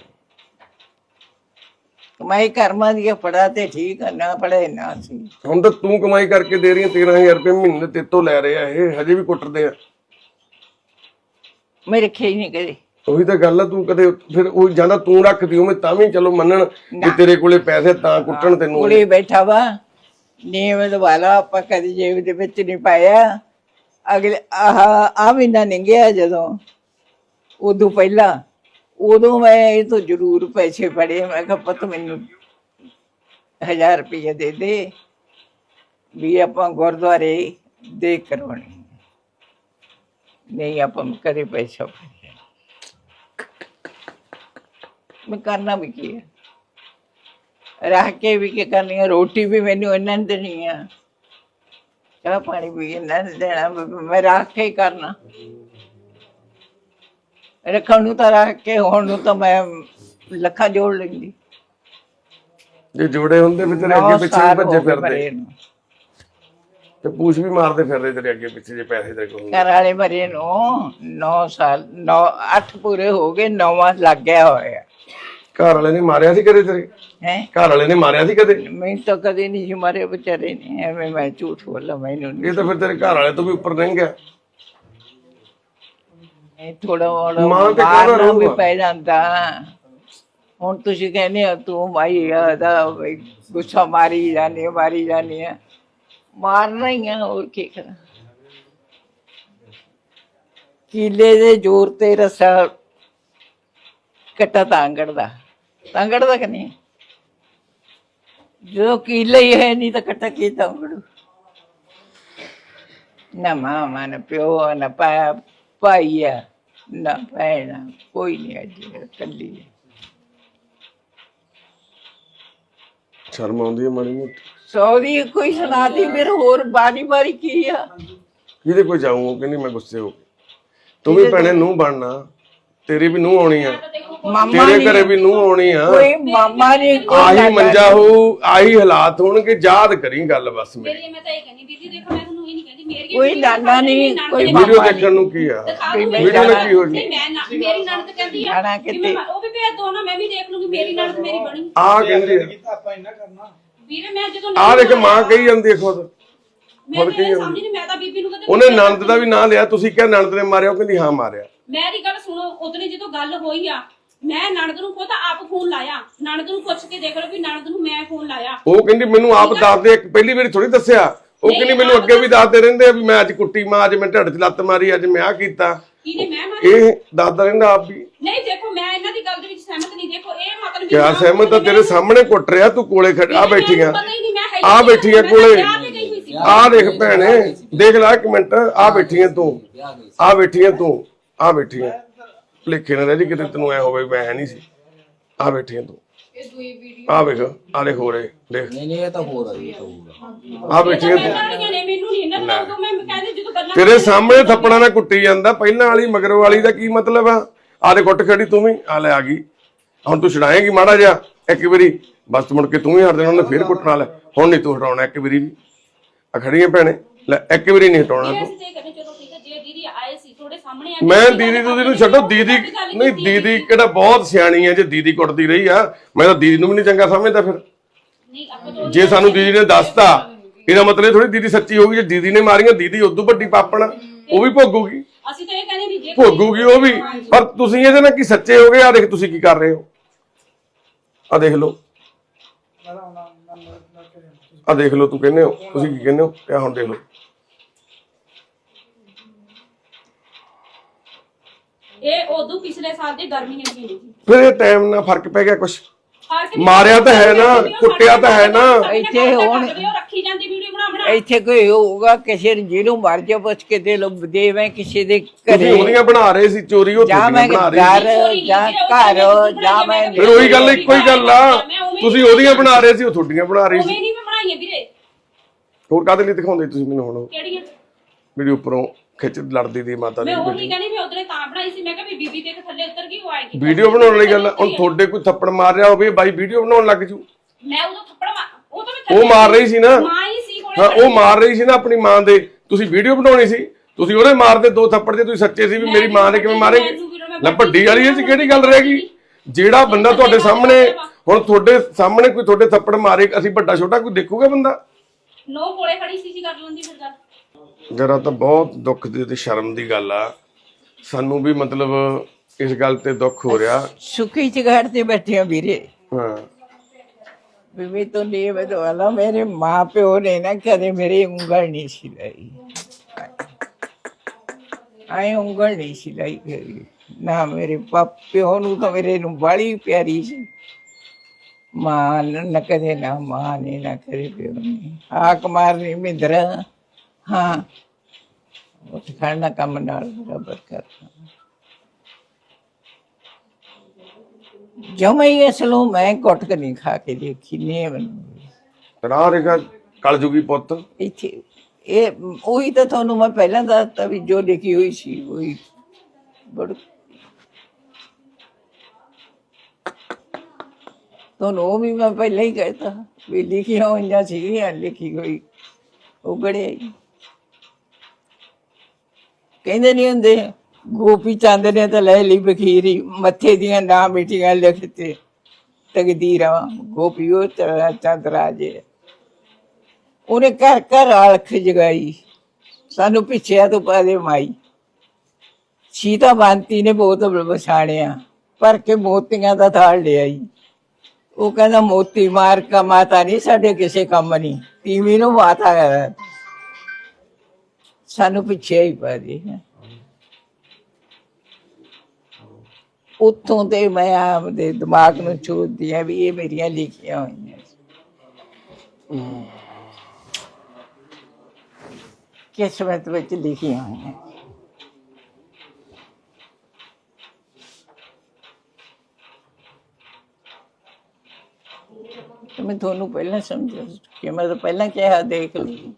ਕਮਾਈ ਕਰਮਾਂ ਦੀ ਪੜਾ ਤੇ ਠੀਕ ਆ ਨਾ ਪੜੇ ਨਾ ਸੀ। ਹੁਣ ਤਾਂ ਤੂੰ ਕਮਾਈ ਕਰਕੇ ਦੇ ਰਹੀ ਹੈ 13000 ਰੁਪਏ ਮਹੀਨੇ ਤੇ ਤੋਂ ਲੈ ਰਹੇ ਇਹ ਹਜੇ ਵੀ ਕੁੱਟਦੇ ਆ। ਮੈਂ ਰੱਖਿਆ ਹੀ ਨਹੀਂ ਕਦੇ। ਉਹੀ ਤਾਂ ਗੱਲ ਆ ਤੂੰ ਕਦੇ ਫਿਰ ਉਹ ਜਾਂਦਾ ਤੂੰ ਰੱਖਦੀ ਉਵੇਂ ਤਾਂ ਵੀ ਚਲੋ ਮੰਨਣ ਕਿ ਤੇਰੇ ਕੋਲੇ ਪੈਸੇ ਤਾਂ ਕੁੱਟਣ ਤੈਨੂੰ ਕੁੜੀ ਬੈਠਾ ਵਾ ਨਿਯਮਤ ਵਾਲਾ ਆਪਾਂ ਕਦੀ ਜੇਬ ਦੇ ਵਿੱਚ ਨਹੀਂ ਪਾਇਆ। ਅਗਲੇ ਆਹ ਆ ਮਹੀਨਾ ਲੰਘਿਆ ਜਦੋਂ ਉਦੋਂ ਪਹਿਲਾਂ। ਉਦੋਂ ਮੈਂ ਇਹ ਤੋਂ ਜ਼ਰੂਰ ਪੈਸੇ ਫੜੇ। ਮੈਂ ਕਿਹਾ, ਪੁੱਤ, ਮੈਨੂੰ ਹਜ਼ਾਰ ਰੁਪਏ ਦੇ ਦੇ ਵੀ ਆਪਾਂ ਗੁਰਦੁਆਰੇ ਦੇ ਕਰਵਾਉਣੇ ਨਹੀਂ, ਆਪਾਂ ਕਦੇ ਪੈਸਾ ਫੜਿਆ ਮੈਂ ਕਰਨਾ ਵੀ ਕੀ ਹੈ ਰਹਿ ਕੇ ਵੀ ਕੀ ਕਰਨੀ ਹੈ ਰੋਟੀ ਵੀ ਮੈਨੂੰ ਇਹਨਾਂ ਨੇ ਦੇਣੀ ਆ। ਚਾਹ ਪਾਣੀ ਵੀ ਇਹਨਾਂ ਨੇ ਦੇਣਾ। ਮੈਂ ਰੱਖ ਕੇ ਕਰਨਾ। ਰੱਖਣ ਨੂੰ ਤਾਂ ਰੱਖ ਕੇ ਹੁਣ ਨੂੰ ਤਾਂ ਮੈਂ ਲੱਖਾਂ ਜੋੜ ਲੈਂਦੀ। ਜੇ ਜੋੜੇ ਹੁੰਦੇ ਫਿਰ ਤੇਰੇ ਅੱਗੇ ਪਿੱਛੇ ਵੀ ਭੱਜੇ ਹੋ ਗਏ ਫਿਰਦੇ। ਤੇ ਪੂਛ ਵੀ ਮਾਰਦੇ ਫਿਰਦੇ ਤੇਰੇ ਅੱਗੇ ਪਿੱਛੇ ਜੇ ਪੈਸੇ ਤੇਰੇ ਕੋਲ। ਘਰ ਵਾਲੇ ਮਰੇ ਨੂੰ 9 ਸਾਲ 9 8 ਪੂਰੇ ਹੋ ਗਏ ਨੌਵਾਂ ਲੱਗ ਗਿਆ ਹੋਇਆ। ਘਰ ਵਾਲੇ ਨੇ ਮਾਰਿਆ ਸੀ ਕਦੇ ਤੇਰੇ? ਹੈ? ਘਰ ਵਾਲੇ ਨੇ ਮਾਰਿਆ ਸੀ ਕਦੇ? ਮੈਂ ਤਾਂ ਕਦੇ ਨਹੀਂ ਮਾਰੇ ਵਿਚਾਰੇ ਨੇ। ਐਵੇਂ ਮੈਂ ਝੂਠ ਬੋਲਾਂ ਮੈਨੂੰ ਇਹ ਤਾਂ ਫਿਰ ਤੇਰੇ ਘਰ ਵਾਲੇ ਤੋਂ ਵੀ ਉੱਪਰ ਲੰਘ ਗਿਆ। ਇਹ ਥੋੜਾ ਥੋੜਾ ਮਾਂ ਤੇ ਵੀ? ਪੈ ਜਾਂਦਾ। ਹੁਣ ਤੁਸੀਂ ਕਹਿੰਦੇ ਹੋ ਤੂੰ ਭਾਈ ਆਦਾ ਬਈ ਗੁੱਸਾ ਮਾਰੀ ਜਾਨੀ ਮਾਰੀ ਜਾਨੀ ਆ। ਮਾਰਨਾ ਹੀ ਆ ਹੋਰ ਕੀ ਕਰਾਂ। ਕੀਲੇ ਦੇ ਜ਼ੋਰ ਤੇ ਰਸਾ ਕੱਟਾ ਤਾਂਗੜ ਦਾ। ਤਾਂਗੜ ਦਾ ਕਿ ਨਹੀਂ? ਜੋ ਕੀਲੇ ਹੀ ਹੈ ਨਹੀਂ ਤਾਂ ਕੱਟਾ ਕੀ ਤਾਂਗੜੂ? ਨਾ ਮਾਮਾ ਨਾ ਪਿਓ ਨਾ ਪਾ ਭਾਈਆ ਨਾ ਭੈਣਾ ਕੋਈ ਨਹੀਂ ਅੱਜ ਕੱਲੀ ਹੈ ਸ਼ਰਮ ਆਉਂਦੀ ਹੈ ਮਾੜੀ ਮੋਟੀ? ਸੌ ਦੀ ਕੋਈ ਸੁਣਾਤੀ ਫਿਰ ਹੋਰ ਬਾਰੀ ਬਾਰੀ ਕੀ ਆ? ਕਿਹਦੇ ਕੋਈ ਜਾਊਂ ਉਹ ਕਹਿੰਦੀ ਮੈਂ ਗੁੱਸੇ ਹੋ ਕੇ। ਤੂੰ ਵੀ ਭੈਣੇ ਨੂੰ ਬਣਨਾ। ਤੇਰੀ ਵੀ ਨੂੰ ਆਉਣੀ ਆ। ਮਾਮਾ ਤੇਰੇ ਨਹੀਂ ਘਰੇ ਵੀ ਨੂੰ ਆਉਣੀ ਆ। ਕੋਈ ਮਾਮਾ ਨਹੀਂ ਕੋਈ ਆਹੀ ਦਾਦਾ ਮੰਜਾ ਹੋ ਆਹੀ ਹਾਲਾਤ ਹੋਣਗੇ ਯਾਦ ਕਰੀ ਗੱਲ ਬਸ ਮੇਰੀ ਮੇਰੀ ਮੈਂ ਤਾਂ ਇਹ ਕਹਿੰਦੀ ਬੀਜੀ ਦੇਖੋ ਮੈਂ ਕੋਈ ਦਾਦਾ ਨਹੀਂ ਕੋਈ ਵੀਡੀਓ ਦੇਖਣ ਨੂੰ ਕੀ ਆ? ਵੀਡੀਓ ਨਾਲ ਜਾਣਾ- ਕੀ ਹੋ ਨਹੀਂ ਜੀ ਮੈਂ ਨਾ- ਮੇਰੀ ਨਣਦ ਕਹਿੰਦੀ ਆ ਜਾਣਾ ਕਿ ਕਿਤੇ ਮੈਂ ਉਹ ਵੀ ਭੇਜ ਦੋ ਨਾ ਮੈਂ ਵੀ ਦੇਖ ਲੂੰਗੀ ਮੇਰੀ ਨਣਦ ਮੇਰੀ ਬਣੀ। ਆ ਕਹਿੰਦੇ ਆ। ਵੀਰੇ ਮੈਂ ਜਦੋਂ ਆ ਦੇਖ ਮਾਂ ਕਹੀ ਜਾਂਦੀ ਆ ਖੁਦ। ਮੈਂ ਤਾਂ ਇਹ ਸਮਝ ਨਹੀਂ ਮੈਂ ਤਾਂ ਬੀਬੀ ਨੂੰ ਕਦੇ ਉਹਨੇ ਨੰਦ ਦਾ ਵੀ ਨਾਂ। ਲਿਆ ਤੁਸੀਂ ਕਿਹਾ ਨੰਦ ਨੇ ਮਾਰਿਆ ਉਹ ਕਹਿੰਦੀ ਹਾਂ ਮਾਰਿਆ। ਮੇਰੀ ਗੱਲ ਸੁਣੋ ਉਦੋਂ ਜਦੋਂ ਗੱਲ ਹੋਈ ਆ ਮੈਂ ਨਣਦ ਨੂੰ ਖੁਦ ਆਪ ਫੋਨ ਲਾਇਆ। ਨਣਦ ਨੂੰ ਪੁੱਛ ਕੇ ਦੇਖ ਲਓ ਵੀ ਨਣਦ ਨੂੰ ਮੈਂ ਫੋਨ ਲਾਇਆ। ਉਹ ਕਹਿੰਦੀ ਮੈਨੂੰ ਆਪ ਦੱਸਦੇ ਇੱਕ ਪਹਿਲੀ ਵਾਰੀ ਥੋੜੀ ਦੱਸਿਆ। ਉਹ ਕਹਿੰਦੀ ਮੈਨੂੰ ਅੱਗੇ ਵੀ ਦੱਸਦੇ ਰਹਿੰਦੇ ਆ ਵੀ ਮੈਂ ਅੱਜ ਕੁੱਟੀ ਮਾਂ ਅੱਜ ਮੈਂ ਢੱਡ 'ਚ ਲੱਤ ਮਾਰੀ ਅੱਜ ਮੈਂ ਆ ਕੀਤਾ। ਕਿਹਨੇ ਮੈਂ ਮਾਰੀ। ਇਹ ਦੱਸਦਾ ਰਹਿੰਦਾ ਆਪ ਵੀ। ਨਹੀਂ ਦੇਖੋ ਮੈਂ ਇਹਨਾਂ ਦੀ ਗੱਲ ਦੇ ਵਿੱਚ ਸਹਿਮਤ ਨਹੀਂ। ਦੇਖੋ ਇਹ ਮਤਲਬ ਕਿਆ ਸਹਿਮਤ ਤਾਂ ਤੇਰੇ ਸਾਹਮਣੇ ਕੁੱਟ ਰਿਹਾ ਤੂੰ ਕੋਲੇ ਖੜ ਆ। ਬੈਠੀਆਂ ਪਤਾ ਹੀ ਨਹੀਂ ਮੈਂ ਹੈ ਹੀ ਆ ਨਹੀਂ, ਬੈਠੀਆਂ ਮੈਂ ਕੋਲੇ। ਆ ਦੇਖ ਭੈਣੇ ਦੇਖ ਲੈ ਇੱਕ ਮਿੰਟ। ਆ ਬੈਠੀਆਂ ਤੂੰ ਆ ਬੈਠੀਆਂ ਤੂੰ ਆ। ਬੈਠੀਆਂ ਭਲੇਖੇ ਨਾ ਰਹਿ ਜੀ ਕਿਤੇ ਤੈਨੂੰ ਐ ਹੋਵੇ ਵੀ ਮੈਂ ਹੈ ਨਹੀਂ ਸੀ। ਆ ਬੈਠੀਆਂ ਤੂੰ। ਆ ਵੇਖ ਆ ਦੇਖ ਹੋ ਰਹੇ ਦੇਖ। ਨਹੀਂ ਨਹੀਂ ਇਹ ਤਾਂ ਹੋ ਰਹੀ ਹੈ ਤਾਂ ਆ। ਬੈਠੀਆਂ ਤੂੰ ਇਹਨਾਂ ਵਾਲੀਆਂ ਨੇ ਮੈਨੂੰ ਨਹੀਂ ਇਹਨਾਂ ਮੈਂ ਕਹਿੰਦੇ ਜਦੋਂ ਗੱਲਾਂ ਤੇਰੇ ਸਾਹਮਣੇ ਥੱਪੜਾਂ ਨਾਲ ਕੁੱਟੀ ਜਾਂਦਾ ਪਹਿਲਾਂ ਵਾਲੀ ਮਗਰੋਂ ਵਾਲੀ ਦਾ ਕੀ ਮਤਲਬ ਆ? ਆ ਦੇ ਕੁੱਟ ਖੜੀ ਤੂੰ ਵੀ ਆ ਲੈ ਆ ਗਈ। ਹੁਣ ਤੂੰ ਛਡਾਏਂਗੀ ਮਾੜਾ ਜਿਹਾ ਇੱਕ ਵਾਰੀ। ਬਸ ਤੂੰ ਮੁੜ ਕੇ ਤੂੰ ਹੀ ਹਟ ਦੇਣਾ ਉਹਨੇ ਫੇਰ ਕੁੱਟਣਾ ਲੈ। ਹੁਣ ਨਹੀਂ ਤੂੰ ਹਟਾਉਣਾ ਇੱਕ ਵਾਰੀ ਵੀ। ਆ ਖੜੀਆਂ ਭੈਣੇ ਲੈ ਇੱਕ ਵਾਰੀ ਨਹੀਂ ਹਟਾਉਣਾ ਤੂੰ। ਚਲੋ ਠੀਕ ਹੈ ਜੇ ਦੀਦੀ ਆਏ ਸੀ ਤੁਹਾਡੇ ਸਾਹਮਣੇ ਆ ਮੈਂ ਦੀਦੀ ਦੂਦੀ ਨੂੰ ਛੱਡੋ ਦੀਦੀ ਨਹੀਂ ਦੀਦੀ ਕਿਹੜਾ ਬਹੁਤ ਸਿਆਣੀ ਹੈ ਜੇ ਦੀਦੀ ਕੁੱਟਦੀ ਰਹੀ ਆ ਮੈਂ ਤਾਂ ਦੀਦੀ ਨੂੰ ਵੀ ਨਹੀਂ ਚੰਗਾ ਸਮਝਦਾ ਫਿਰ। ਜੇ ਸਾਨੂੰ ਦੀਦੀ ਨੇ ਦੱਸਤਾ ਇਹਦਾ ਮਤਲਬ ਥੋੜੀ ਦੀਦੀ ਸੱਚੀ ਹੋਊਗੀ ਜੇ ਦੀਦੀ ਨੇ ਮਾਰੀਆਂ ਦੀਦੀ ਉਦੋਂ ਵੱਡੀ ਪਾਪਣ ਉਹ ਵੀ ਭੋਗੂਗੀ। ਅਸੀਂ ਤਾਂ ਇਹ ਕਹਿੰਦੇ ਵੀ ਜੇ ਭੋਗੂਗੀ ਉਹ ਵੀ ਪਰ ਤੁਸੀਂ ਇਹਦੇ ਨਾਲ ਕੀ ਸੱਚੇ ਹੋਗੇ ਆ ਦੇਖ ਤੁਸੀਂ ਕੀ ਕਰ ਰਹੇ ਹੋ? ਆ ਦੇਖ ਲਓ। ਆ ਦੇਖ ਲਓ ਤੂੰ ਕਹਿੰਦੇ ਹੋ ਤੁਸੀਂ ਕੀ ਕਹਿੰਦੇ ਹੋ? ਇਹ ਹੁਣ ਦੇਖ ਲਓ। ਇਹ ਉਦੋਂ ਪਿਛਲੇ ਸਾਲ ਦੀ ਗਰਮੀ ਨੇ ਪੀਣੀ ਸੀ। ਫਿਰ ਇਹ ਟਾਈਮ ਨਾਲ ਫ਼ਰਕ ਪੈ ਗਿਆ ਕੁਛ? ਫ਼ਰਕ ਨਹੀਂ ਮਾਰਿਆ ਤਾਂ ਹੈ ਨਾ, ਕੁੱਟਿਆ ਤਾਂ ਹੈ ਨਾ। ਇੱਥੇ ਹੁਣ- ਉਹ ਰੱਖੀ ਜਾਂਦੀ ਵੀਡੀਓ ਬਣਾ ਬਣਾ। ਇੱਥੇ ਕੋਈ ਹੋਊਗਾ ਕਿਸੇ ਨੂੰ ਜਿਹਨੂੰ ਮਰ ਜਾ ਪੁੱਛ ਕੇ ਦੇ ਲੋ ਦੇਵੇਂ ਕਿਸੇ ਦੇ ਤੁਸੀਂ ਘਰੇ ਉਹਦੀਆਂ ਬਣਾ ਰਹੇ ਸੀ ਚੋਰੀ ਉਹ ਜਾਂ ਮੈਂ ਬਣਾ ਰਹੇ ਘਰ ਸੀ ਜਾਂ ਘਰ ਜਾਂ ਮੈਂ ਫਿਰ ਉਹੀ ਗੱਲ ਇੱਕੋ ਹੀ ਗੱਲ ਆ। ਤੁਸੀਂ ਉਹਦੀਆਂ ਬਣਾ ਰਹੇ ਸੀ ਉਹ ਤੁਹਾਡੀਆਂ ਬਣਾ ਰਹੀ ਉਵੇਂ ਸੀ ਨਹੀਂ ਮੈਂ ਬਣਾਈਆਂ ਵੀਰੇ। ਹੋਰ ਕਾਹਦੇ ਲਈ ਦਿਖਾਉਂਦੇ ਤੁਸੀਂ ਮੈਨੂੰ ਹੁਣ? ਕਿਹੜੀਆਂ? ਵੀਡੀਓ ਉੱਪਰੋਂ। ਖਿੱਚ ਲੜਦੀ ਦੀ ਮਾਤਾ ਦੀ ਮੈਂ ਉਹੀ ਕਹਿੰਦੀ ਵੀ ਉਧਰੇ ਤਾਂ ਬਣਾਈ ਸੀ ਮੈਂ ਕਿਹਾ ਵੀ ਬੀਬੀ ਦੇਖ ਥੱਲੇ ਉਤਰ ਗਈ ਉਹ ਆਏਗੀ ਵੀਡੀਓ ਬਣਾਉਣ ਵਾਲੀ ਗੱਲ। ਹੁਣ ਤੁਹਾਡੇ ਕੋਈ ਥੱਪੜ ਮਾਰ ਰਿਹਾ ਹੋਵੇ ਬਾਈ ਵੀਡੀਓ ਬਣਾਉਣ ਲੱਗ ਜੂ। ਮੈਂ ਉਦੋਂ ਥੱਪੜ ਉਹ ਤਾਂ ਮੈਂ ਉਹ ਮਾਰ ਰਹੀ ਸੀ ਨਾ। ਮਾਂ ਹੀ ਸੀ ਕੋਲੇ ਹਾਂ ਉਹ ਮਾਰ ਰਹੀ ਸੀ ਨਾ ਆਪਣੀ ਮਾਂ ਦੇ। ਤੁਸੀਂ ਵੀਡੀਓ ਬਣਾਉਣੀ ਸੀ ਤੁਸੀਂ ਉਹਦੇ ਮਾਰਦੇ ਦੋ ਥੱਪੜ ਜੇ ਤੁਸੀਂ ਸੱਚੇ ਸੀ ਵੀ ਮੇਰੀ ਮਾਂ ਨੇ ਕਿਵੇਂ ਮਾਰੇਗੀ ਲੈ ਵੱਡੀ ਵਾਲੀ ਇਹ ਚ ਕਿਹੜੀ ਗੱਲ ਰਹਿ ਗਈ? ਜਿਹੜਾ ਬੰਦਾ ਤੁਹਾਡੇ ਸਾਹਮਣੇ ਹੁਣ ਤੁਹਾਡੇ ਸਾਹਮਣੇ ਕੋਈ ਤੁਹਾਡੇ ਥੱਪੜ ਮਾਰੇ ਅਸੀਂ ਵੱਡਾ ਛੋਟਾ ਕੋਈ ਦੇਖੂਗਾ ਬੰਦਾ? ਨੋ ਕੋਲੇ ਖੜੀ ਸੀ ਸੀ ਕਰ ਲੈਂਦੀ ਫਿਰ ਗੱਲ। ਜਰਾ ਤਾਂ ਬਹੁਤ ਦੁੱਖ ਦੀ ਤੇ ਸ਼ਰਮ ਦੀ ਗੱਲ ਆ। ਸਾਨੂੰ ਵੀ ਮਤਲਬ ਇਸ ਗੱਲ ਤੇ ਦੁੱਖ ਹੋ ਰਿਹਾ। ਸੁੱਕੀ ਚਗਾੜ ਤੇ ਬੈਠੇ ਆ ਵੀਰੇ। ਹਾਂ। ਵੀ ਤੋਂ ਨਹੀਂ ਬਦਵਾਲਾ ਮੇਰੇ ਮਾਂ ਪਿਓ ਨੇ ਨਾ ਕਦੇ ਮੇਰੀ ਉਂਗਲ ਨਹੀਂ ਸਿਲਾਈ ਆਏ ਉਂਗਲ ਨਹੀਂ ਸਿਲਾਈ ਕਰੀ ਨਾ ਮੇਰੇ ਪਿਓ ਨੂੰ ਤਾਂ ਮੇਰੇ ਨੂੰ ਬੜੀ ਪਿਆਰੀ ਸੀ। ਮਾਂ ਨਾ ਕਦੇ ਨਾ ਮਾਂ ਨੇ ਨਾ ਕਦੇ ਪਿਓ ਨੇ। ਆਕ ਮਾਰਨੀ ਮਿੰਦਰ। ਹਾਂ। ਉਹ ਖਾਣਾ ਕੰਮ ਨਾਲ ਬਰਾਬਰ ਕਰਨਾ ਜਮੇ ਹੀ ਅਸਲੋਂ ਮੈਂ ਕੁੱਟ ਕੇ ਨਹੀਂ ਖਾ ਕੇ ਦੇਖੀ ਨੇ ਮੈਨੂੰ। ਰਾਹ ਰੇਗਾ ਕਲਜੁਗੀ ਪੁੱਤ। ਇੱਥੇ ਇਹ ਉਹੀ ਤਾਂ ਤੁਹਾਨੂੰ ਮੈਂ ਪਹਿਲਾਂ ਦੱਸਤਾ ਵੀ ਜੋ ਲਿਖੀ ਹੋਈ ਸੀ ਉਹੀ। ਬੜ ਤੁਹਾਨੂੰ ਉਹ ਵੀ ਮੈਂ ਪਹਿਲਾਂ ਹੀ ਕਹਿਤਾ ਵੀ ਲਿਖੀ ਹੋਈਆਂ ਸੀਗੀਆਂ ਲਿਖੀ ਹੋਈ। ਉਹ ਬੜੇ ਕਹਿੰਦੇ ਨਹੀਂ ਹੁੰਦੇ, ਗੋਪੀ ਚੰਦ ਨੇ ਤਾਂ ਲੈ ਲਈ ਬਖੀਰੀ, ਮੱਥੇ ਦੀਆਂ ਨਾ ਮਿਟੀਆਂ ਲਿਖਤੇ ਤਕਦੀਰਾਂ ਗੋਪੀ ਤੇਰਾ ਚੰਦ ਰਾਜੇ ਉਹਨੇ ਘਰ ਘਰ ਆਲਖ ਜਗਾਈ। ਸਾਨੂੰ ਪਿੱਛੇ ਤੋਂ ਪਾਦੇ ਮਾਈ। ਸੀਤਾ ਬੰਤੀ ਨੇ ਬਹੁਤ ਵਸਾਣਿਆ ਪਰ ਕੇ ਮੋਤੀਆਂ ਦਾ ਥਾਲ ਲਿਆ ਲਿਆਈ। ਉਹ ਕਹਿੰਦਾ, ਮੋਤੀ ਮਾਰ ਕਾ ਮਾਤਾ ਨਹੀਂ ਸਾਡੇ ਕਿਸੇ ਕੰਮ ਨਹੀਂ ਤੀਵੀਂ ਨੂੰ ਮਾਤਾ ਹੈ। ਸਾਨੂੰ ਪਿੱਛੇ ਹੀ ਪਾ ਦੇ। ਉੱਥੋਂ ਤੇ ਮੈਂ ਆਪਦੇ ਦਿਮਾਗ ਨੂੰ ਚੋਦਦੀ ਆ ਵੀ ਇਹ ਮੇਰੀਆਂ ਲਿਖੀਆਂ ਹੋਈਆਂ ਸੀ। ਕਿਸਮਤ ਵਿੱਚ ਲਿਖੀਆਂ ਹੋਈਆਂ ਤੇ ਮੈਂ ਤੁਹਾਨੂੰ ਪਹਿਲਾਂ ਸਮਝਿਆ ਸੀ ਕਿ ਮੈਂ ਤਾਂ ਪਹਿਲਾਂ ਕਿਹਾ, ਦੇਖ ਲਈ।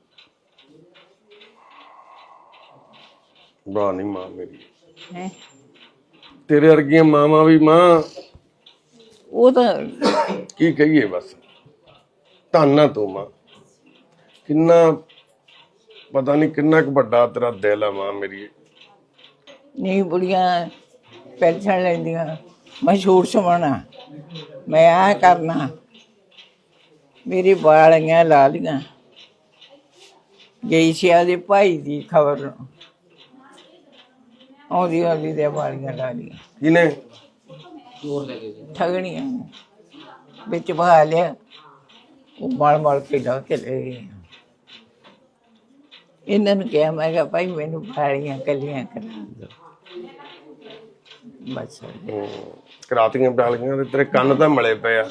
ਵਾਹ ਨਹੀਂ ਮਾਂ ਮੇਰੀ। ਹੈ? ਤੇਰੇ ਵਰਗੀਆਂ ਮਾਵਾਂ ਵੀ ਮਾਂ। ਉਹ ਤਾਂ ਕੀ ਕਹੀਏ ਬਸ। ਧੰਨਾ ਤੂੰ ਮਾਂ। ਕਿੰਨਾ ਪਤਾ ਨਹੀਂ ਕਿੰਨਾ ਕੁ ਵੱਡਾ ਤੇਰਾ ਦਿਲ ਆ ਮਾਂ ਮੇਰੀ। ਨਹੀਂ ਬੁੜੀਆਂ ਪੈਨਸ਼ਨ ਲੈਂਦੀਆਂ। ਮੈਂ ਛੂਟ ਸਮਾਣਾ। ਮੈਂ ਆ ਕਰਨਾ। ਮੇਰੀ ਬਾਲੀਆਂ ਲਾ ਲੀਆਂ ਗਈ ਸੀ ਆਦੇ ਭਾਈ ਦੀ ਖਬਰ ਆਉਂਦੀ ਆਉਂਦੀ ਦੇ ਬਾਲੀਆਂ ਲਾ ਲੀਆਂ ਕਿਨੇ ਚੋਰ ਲੈ ਕੇ ਗਏ ਠਗਣੀਆਂ ਵਿੱਚ ਬਹਾ ਲਿਆ। ਉਹ ਮਲ ਮਲ ਕੇ ਲਾ ਕੇ ਲੈ ਗਏ। ਇਹਨਾਂ ਨੂੰ ਕਿਹਾ ਮੈਂ ਕਿਹਾ ਭਾਈ ਮੈਨੂੰ ਬਾਲੀਆਂ ਕੱਲੀਆਂ ਕਰਾ ਦਿਓ। ਬਸ। ਕਰਾਤੀਆਂ ਬਾਲੀਆਂ ਤੇ ਤੇਰੇ ਕੰਨ ਤਾਂ ਮਲੇ ਪਏ ਆ।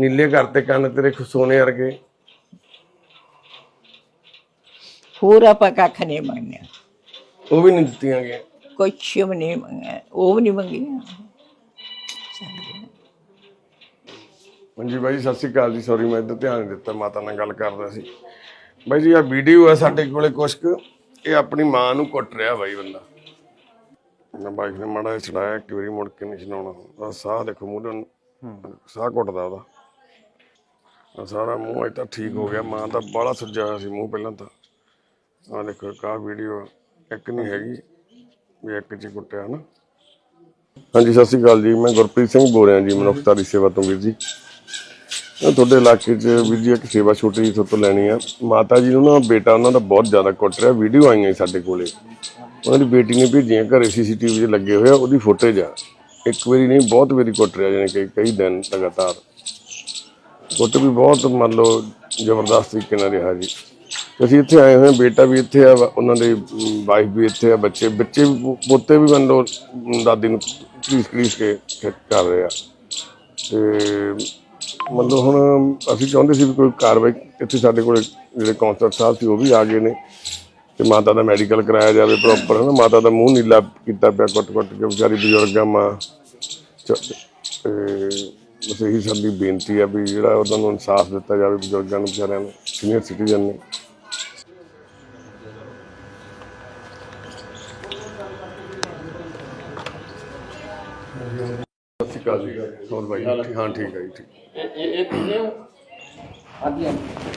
ਨੀਲੇ ਘਰ ਤੇ ਕੰਨ ਤੇਰੇ ਸੋਨੇ ਵਰਗੇ। ਹੋਰ ਆਪਾਂ ਕੱਖ ਨਹੀਂ ਮੰਗਿਆ ਉਹ ਵੀ ਨਹੀਂ ਦਿੱਤੀਆਂ ਗਈਆਂ। ਕੁਛ ਵੀ ਨਹੀਂ ਮੰਗਿਆ। ਉਹ ਵੀ ਨਹੀਂ ਮੰਗੀਆਂ। ਹਾਂਜੀ ਬਾਈ ਸਤਿ ਸ਼੍ਰੀ ਅਕਾਲ ਜੀ। ਸੌਰੀ ਮੈਂ ਇੱਧਰ ਧਿਆਨ ਨਹੀਂ ਦਿੱਤਾ। ਮਾਤਾ ਨਾਲ ਗੱਲ ਕਰਦਾ ਸੀ। ਬਾਈ ਜੀ ਆ ਵੀਡੀਓ ਹੈ ਸਾਡੇ ਕੋਲੇ ਕੁਛ ਕੁ। ਇਹ ਆਪਣੀ ਮਾਂ ਨੂੰ ਕੁੱਟ ਰਿਹਾ ਬਾਈ ਬੰਦਾ। ਮੈਂ ਬਾਈਕ ਨੇ ਮਾੜਾ ਜਿਹਾ ਚੜਾਇਆ ਇੱਕ ਵਾਰੀ ਮੁੜ ਕੇ ਨਹੀਂ ਚਲਾਉਣਾ ਆ ਸਾਹ ਦੇਖੋ ਮੂਹਰੇ ਨੂੰ। ਸਾਹ ਘੁੱਟਦਾ ਉਹਦਾ। ਆਹ ਸਾਰਾ ਮੂੰਹ ਅਜ ਤਾਂ ਠੀਕ ਹੋ ਗਿਆ। ਮਾਂ ਦਾ ਬਾਹਲਾ ਸੁੱਜਿਆ ਹੋਇਆ ਸੀ ਮੂੰਹ ਪਹਿਲਾਂ ਤਾਂ। ਆ ਦੇਖੋ ਆਹ ਵੀਡੀਓ ਇੱਕ ਨਹੀਂ ਹੈਗੀ, ਵੀ ਇੱਕ ਚ ਕੁੱਟਿਆ ਨਾ ਹਾਂਜੀ, ਸਤਿ ਸ਼੍ਰੀ ਅਕਾਲ ਜੀ। ਮੈਂ ਗੁਰਪ੍ਰੀਤ ਸਿੰਘ ਬੋਲ ਰਿਹਾ ਜੀ ਮਨੁੱਖਤਾ ਸੇਵਾ ਤੋਂ ਵੀਰ ਜੀ। ਤੁਹਾਡੇ ਇਲਾਕੇ 'ਚ ਵੀਰ ਜੀ ਇੱਕ ਸੇਵਾ ਛੋਟੀ ਜਿਹੀ ਤੋਂ ਲੈਣੀ ਆ। ਮਾਤਾ ਜੀ ਨੂੰ ਨਾ ਬੇਟਾ ਉਹਨਾਂ ਦਾ ਬਹੁਤ ਜ਼ਿਆਦਾ ਕੁੱਟ ਰਿਹਾ, ਵੀਡੀਓ ਆਈਆਂ ਸਾਡੇ ਕੋਲੇ। ਉਹਨਾਂ ਦੀ ਬੇਟੀ ਨੇ ਭੇਜੀਆਂ ਘਰੇ ਸੀਸੀਟੀਵੀ 'ਚ ਲੱਗੇ ਹੋਏ ਉਹਦੀ ਫੁਟੇਜ ਆ। ਇੱਕ ਵਾਰੀ ਨਹੀਂ, ਬਹੁਤ ਵਾਰੀ ਕੁੱਟ ਰਿਹਾ ਜਾਨੀ ਕਿ ਕਈ ਦਿਨ ਲਗਾਤਾਰ। ਕੁੱਟ ਵੀ ਬਹੁਤ, ਮੰਨ ਲਓ, ਜ਼ਬਰਦਸਤ ਤਰੀਕੇ ਨਾਲ ਰਿਹਾ ਜੀ। ਅਸੀਂ ਇੱਥੇ ਆਏ ਹੋਏ ਹਾਂ, ਬੇਟਾ ਵੀ ਇੱਥੇ ਆ, ਉਹਨਾਂ ਦੇ ਵਾਈਫ ਵੀ ਇੱਥੇ ਆ, ਬੱਚੇ ਬੱਚੇ ਵੀ ਪੋ- ਪੋਤੇ ਵੀ ਮੰਨ ਲਓ ਦਾਦੀ ਨੂੰ ਕਲੀਸ ਕਲੀਸ ਕੇ ਕਰ ਰਹੇ ਆ। ਤੇ ਮਤਲਬ ਹੁਣ ਅਸੀਂ ਚਾਹੁੰਦੇ ਸੀ ਵੀ ਕੋਈ ਕਾਰਵਾਈ, ਇੱਥੇ ਸਾਡੇ ਕੋਲ ਜਿਹੜੇ ਕੌਂਸਲਰ ਸਾਹਿਬ ਸੀ, ਉਹ ਵੀ ਆ ਗਏ ਨੇ। ਤੇ ਮਾਤਾ ਦਾ ਮੈਡੀਕਲ ਕਰਾਇਆ ਜਾਵੇ ਪ੍ਰੋਪਰ ਹੈ ਨਾ ਮਾਤਾ ਦਾ ਮੂੰਹ ਨੀਲਾ ਕੀਤਾ ਪਿਆ ਕੁੱਟ-ਕੁੱਟ ਕੇ, ਵਿਚਾਰੀ ਬਜ਼ੁਰਗ ਆ ਮਾਂ। ਚ- ਤੇ ਬਸ ਇਹੀ ਸਾਡੀ ਬੇਨਤੀ ਆ ਵੀ ਜਿਹੜਾ ਉਹਨਾਂ ਨੂੰ ਇਨਸਾਫ ਦਿੱਤਾ ਜਾਵੇ ਬਜ਼ੁਰਗਾਂ ਨੂੰ, ਵਿਚਾਰਿਆਂ ਨੂੰ ਸੀਨੀਅਰ ਸਿਟੀਜ਼ਨ ਨੇ। ਅਕਾਲ ਜੀ। ਹੋਰ ਬਾਈ ਹਾਂ ਠੀਕ ਹੈ ਜੀ ਠੀਕ। ਇਹ ਇਹ ਇਹ ਪੀਨੇ ਹੋ? ਹਾਂਜੀ ਹਾਂਜੀ।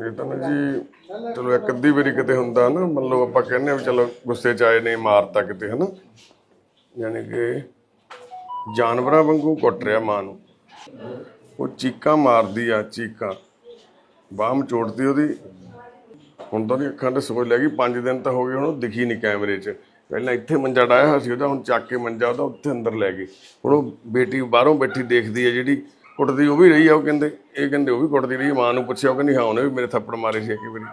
ਇਹ ਤਾਂ ਨਾ ਜੀ ਚਲੋ ਇੱਕ ਅੱਧੀ ਵਾਰੀ ਕਿਤੇ ਹੁੰਦਾ ਨਾ ਮਤਲਬ ਆਪਾਂ ਕਹਿੰਦੇ ਆ ਵੀ ਚਲੋ ਗੁੱਸੇ ਚ ਆਏ ਨੇ ਮਾਰਤਾ ਕਿਤੇ ਹਨਾ? ਯਾਨੀ ਕਿ ਜਾਨਵਰਾਂ ਵਾਂਗੂ ਕੁੱਟ ਰਿਹਾ ਮਾਂ ਨੂੰ। ਉਹ ਚੀਕਾਂ ਮਾਰਦੀ ਆ ਚੀਕਾਂ। ਬਾਹ ਮਚੋੜਦੀ ਉਹਦੀ। ਹੁਣ ਤਾਂ ਉਹਦੀ ਅੱਖਾਂ ਤੇ ਸੋਜ ਲੱਗੀ 5 ਦਿਨ ਤਾਂ ਹੋ ਗਏ, ਹੁਣ ਉਹ ਦਿਖੀ ਨਹੀਂ ਕੈਮਰੇ 'ਚ। ਪਹਿਲਾਂ ਇੱਥੇ ਮੰਜਾ ਡਾਇਆ ਹੋਇਆ ਸੀ ਉਹਦਾ, ਹੁਣ ਚੱਕ ਕੇ ਮੰਜਾ ਉਹਦਾ ਉੱਥੇ ਅੰਦਰ ਲੈ ਗਏ ਹੁਣ ਉਹ ਬੇਟੀ ਬਾਹਰੋਂ ਬੈਠੀ ਦੇਖਦੀ ਹੈ ਜਿਹੜੀ ਕੁੱਟਦੀ, ਉਹ ਵੀ ਰਹੀ ਆ, ਉਹ ਕਹਿੰਦੇ, ਇਹ ਕਹਿੰਦੇ, ਉਹ ਵੀ ਕੁੱਟਦੀ ਰਹੀ, ਮਾਂ ਨੂੰ ਪੁੱਛਿਆ, ਉਹ ਕਹਿੰਦੀ, ਹਾਂ, ਉਹਨੇ ਵੀ ਮੇਰੇ ਥੱਪੜ ਮਾਰੇ ਸੀ ਇੱਕ ਵਾਰੀ।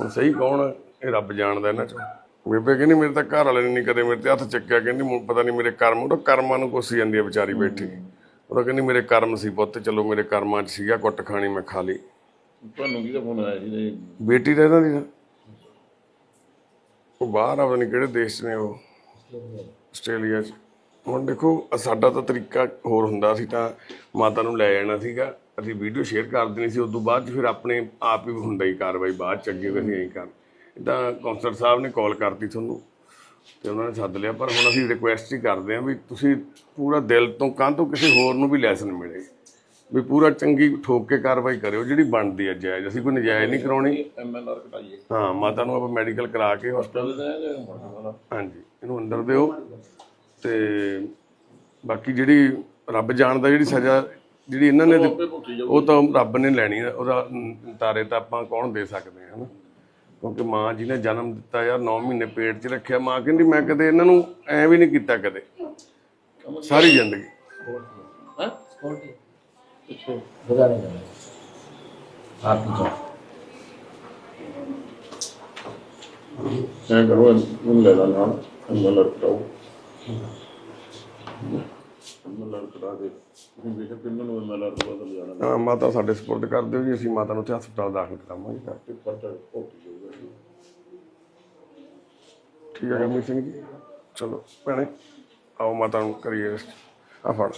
ਹੁਣ ਸਹੀ ਕੌਣ ਆ? ਇਹ ਰੱਬ ਜਾਣਦਾ ਇਹਨਾਂ ਚੋਂ। ਬੇਬੇ ਕਹਿੰਦੀ, ਮੇਰੇ ਤਾਂ ਘਰ ਵਾਲੇ ਨੇ ਨਹੀਂ ਕਦੇ ਮੇਰੇ ਤੇ ਹੱਥ ਚੱਕਿਆ, ਕਹਿੰਦੀ ਪਤਾ ਨਹੀਂ ਮੇਰੇ ਕਰਮ, ਉਹ ਤਾਂ ਕਰਮਾਂ ਨੂੰ ਕੋਸੀ ਜਾਂਦੀ ਹੈ ਵਿਚਾਰੀ ਬੈਠੀ। ਉਹ ਤਾਂ ਕਹਿੰਦੀ, ਮੇਰੇ ਕਰਮ ਸੀ ਪੁੱਤ, ਚਲੋ ਮੇਰੇ ਕਰਮਾਂ 'ਚ ਸੀਗਾ, ਕੁੱਟ ਖਾਣੀ ਮੈਂ ਖਾ ਲਈ। ਤੁਹਾਨੂੰ ਕਿਹਦਾ ਫੋਨ ਆਇਆ ਸੀ ਜੀ ਬੇਟੀ ਦਾ ਇਹਨਾਂ ਦੀ ਨਾ। ਉਹ ਬਾਹਰ ਆ, ਪਤਾ ਕਿਹੜੇ ਦੇਸ਼ 'ਚ ਨੇ ਉਹ। ਆਸਟ੍ਰੇਲੀਆ 'ਚ। ਹੁਣ ਦੇਖੋ, ਅ- ਸਾਡਾ ਤਾਂ ਤਰੀਕਾ ਹੋਰ ਹੁੰਦਾ ਸੀ ਤਾਂ ਮਾਤਾ ਨੂੰ ਲੈ ਜਾਣਾ ਸੀਗਾ। ਅਸੀਂ ਵੀਡੀਓ ਸ਼ੇਅਰ ਕਰ ਦੇਣੀ ਸੀ ਉਸ ਤੋਂ ਬਾਅਦ 'ਚ ਫਿਰ ਆਪਣੇ ਆਪ ਹੀ ਹੁੰਦਾ ਹੀ ਕਾਰਵਾਈ, ਬਾਅਦ ਚ ਅੱਗੇ ਵੀ ਅਸੀਂ ਐਂ ਕਰ। ਇਦਾਂ ਕੌਂਸਲਰ ਸਾਹਿਬ ਨੇ ਕਾਲ ਕਰਤੀ ਤੁਹਾਨੂੰ, ਤੇ ਉਹਨਾਂ ਨੇ ਸੱਦ ਲਿਆ। ਪਰ ਹੁਣ ਅਸੀਂ ਰਿਕੁਐਸਟ ਹੀ ਕਰਦੇ ਹਾਂ ਵੀ ਤੁਸੀਂ ਪੂਰਾ ਦਿਲ ਤੋਂ ਕਾਂ ਤੋਂ ਕਿਸੇ ਹੋਰ ਨੂੰ ਵੀ ਲੈਸਨ ਮਿਲੇ। ਵੀ ਪੂਰਾ ਚੰਗੀ ਠੋਕ ਕੇ ਕਾਰਵਾਈ ਕਰਿਓ ਜਿਹੜੀ ਬਣਦੀ ਹੈ ਜਾਇਜ਼। ਅਸੀਂ ਕੋਈ ਨਜਾਇਜ਼ ਨਹੀਂ ਕਰਾਉਣੀ। ਐਮਐਲਆਰ ਕਟਾਈਏ। ਹਾਂ ਮਾਤਾ ਨੂੰ ਆਪਾਂ ਮੈਡੀਕਲ ਕਰਾ ਕੇ ਹੁਣ ਹਾਂਜੀ ਇਹਨੂੰ ਅੰਦਰ ਦਿਓ। ਤੇ ਬਾਕੀ ਜਿਹੜੀ ਰੱਬ ਜਾਣਦਾ ਜਿਹੜੀ ਸਜ਼ਾ ਜਿਹੜੀ ਇਹਨਾਂ ਨੇ ਦਿੱਤੀ, ਉਹ ਤਾਂ ਰੱਬ ਨੇ ਲੈਣੀ ਹੈ ਉਹਦਾ ਤਾਰੇ ਤਾਂ ਆਪਾਂ ਕੌਣ ਦੇ ਸਕਦੇ ਹਾਂ ਹਨਾ? ਕਿਉਂਕਿ ਮਾਂ ਜੀ ਨੇ ਜਨਮ ਦਿੱਤਾ ਯਾਰ 9 ਮਹੀਨੇ ਪੇਟ 'ਚ ਰੱਖਿਆ ਮਾਂ ਕਹਿੰਦੀ ਮੈਂ ਕਦੇ ਇਹਨਾਂ ਨੂੰ ਐ ਵੀ ਨਹੀਂ ਕੀਤਾ ਕਦੇ। ਸਾਰੀ ਜ਼ਿੰਦਗੀ। ਹੈ? ਹਾਂ ਮਾਤਾ ਸਾਡੇ ਸਪੋਰਟ ਕਰ ਦਿਓ ਜੀ ਅਸੀਂ ਮਾਤਾ ਨੂੰ ਉੱਥੇ ਹਸਪਤਾਲ ਦਾਖਲ ਕਰਾਵਾਂਗੇ। ਠੀਕ ਹੈ ਸਿੰਘ ਜੀ। ਚਲੋ ਭੈਣੇ ਆਓ ਮਾਤਾ ਨੂੰ ਕਰੀਏ ਰੈਸਟ ਆ ਫੜ।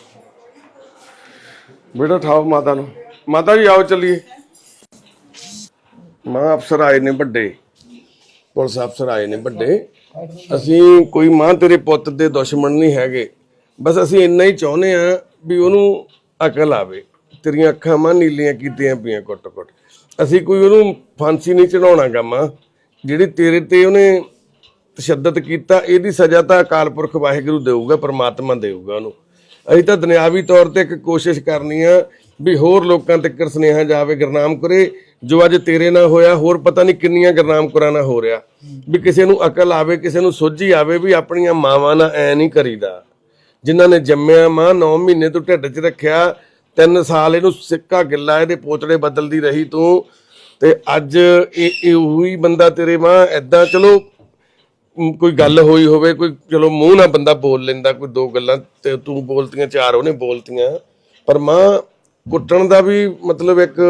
ਬੇਟਾ ਠਾਓ ਮਾਤਾ ਨੂੰ। ਮਾਤਾ ਜੀ, ਆਓ ਚੱਲੀਏ। ਮਾਂ ਅਫਸਰ ਆਏ ਨੇ ਵੱਡੇ। ਪੁਲਿਸ ਅਫਸਰ ਆਏ ਨੇ ਵੱਡੇ। ਅਸੀਂ ਕੋਈ ਮਾਂ ਤੇਰੇ ਪੁੱਤ ਦੇ ਦੁਸ਼ਮਣ ਨਹੀਂ ਹੈਗੇ। ਬਸ ਅਸੀਂ ਇੰਨਾ ਹੀ ਚਾਹੁੰਦੇ ਆ ਵੀ ਉਹਨੂੰ ਅਕਲ ਆਵੇ। ਤੇਰੀਆਂ ਅੱਖਾਂ ਮਾਂ ਨੀਲੀਆਂ ਕੀਤੀਆਂ ਪਈਆਂ ਕੁੱਟ-ਕੁੱਟ। ਅਸੀਂ ਕੋਈ ਉਹਨੂੰ ਫਾਂਸੀ ਨਹੀਂ ਚੜਾਉਣਾਗਾ ਮਾਂ। ਜਿਹੜੀ ਤੇਰੇ ਤੇ ਉਹਨੇ ਤਸ਼ੱਦਦ ਕੀਤਾ, ਇਹਦੀ ਸਜ਼ਾ ਤਾਂ ਅਕਾਲ ਪੁਰਖ ਵਾਹਿਗੁਰੂ ਦੇਊਗਾ, ਪਰਮਾਤਮਾ ਦੇਊਗਾ ਉਹਨੂੰ। ਅਸੀਂ ਤਾਂ ਦੁਨਿਆਵੀ ਤੌਰ ਤੇ ਇੱਕ ਕੋਸ਼ਿਸ਼ ਕਰਨੀ ਆ ਵੀ ਹੋਰ ਲੋਕਾਂ ਤੱਕ ਸੁਨੇਹਾ ਜਾਵੇ, ਗੁਰਨਾਮ ਕਰੇ। ਜੋ ਅੱਜ ਤੇਰੇ ਨਾਲ ਹੋਇਆ, ਹੋਰ ਪਤਾ ਨਹੀਂ ਕਿੰਨੀਆਂ ਗੁਰਨਾਮ ਕਰਾਂ ਹੋ ਰਿਹਾ। ਵੀ ਕਿਸੇ ਨੂੰ ਅਕਲ ਆਵੇ, ਕਿਸੇ ਨੂੰ ਸੋਝੀ ਆਵੇ ਵੀ ਆਪਣੀਆਂ ਮਾਵਾਂ ਨਾਲ ਐ ਨਹੀਂ ਕਰੀਦਾ। ਜਿਨ੍ਹਾਂ ਨੇ ਜੰਮਿਆ ਮਾਂ 9 ਮਹੀਨੇ ਤੋਂ ਢਿੱਡ 'ਚ ਰੱਖਿਆ 3 ਸਾਲ ਇਹਨੂੰ ਸਿੱਕਾ ਗਿੱਲਾ, ਇਹਦੇ ਪੋਤੜੇ ਬਦਲਦੀ ਰਹੀ ਤੂੰ। ਤੇ ਅੱਜ ਇਹ ਉਹੀ ਬੰਦਾ ਤੇਰੇ ਮਾਂ ਐਦਾਂ, ਚਲੋ ਕੋਈ ਗੱਲ ਹੋਈ ਹੋਵੇ ਕੋਈ ਚਲੋ ਮੂੰਹ ਨਾਲ ਬੰਦਾ ਬੋਲ ਲੈਂਦਾ ਕੋਈ ਦੋ ਗੱਲਾਂ ਤੇ ਤੂੰ ਬੋਲਤੀਆਂ ਚਾਰ ਉਹਨੇ ਬੋਲਤੀਆਂ। ਪਰ ਮਾਂ ਕੁੱਟਣ ਦਾ ਵੀ ਮਤਲਬ ਇੱਕ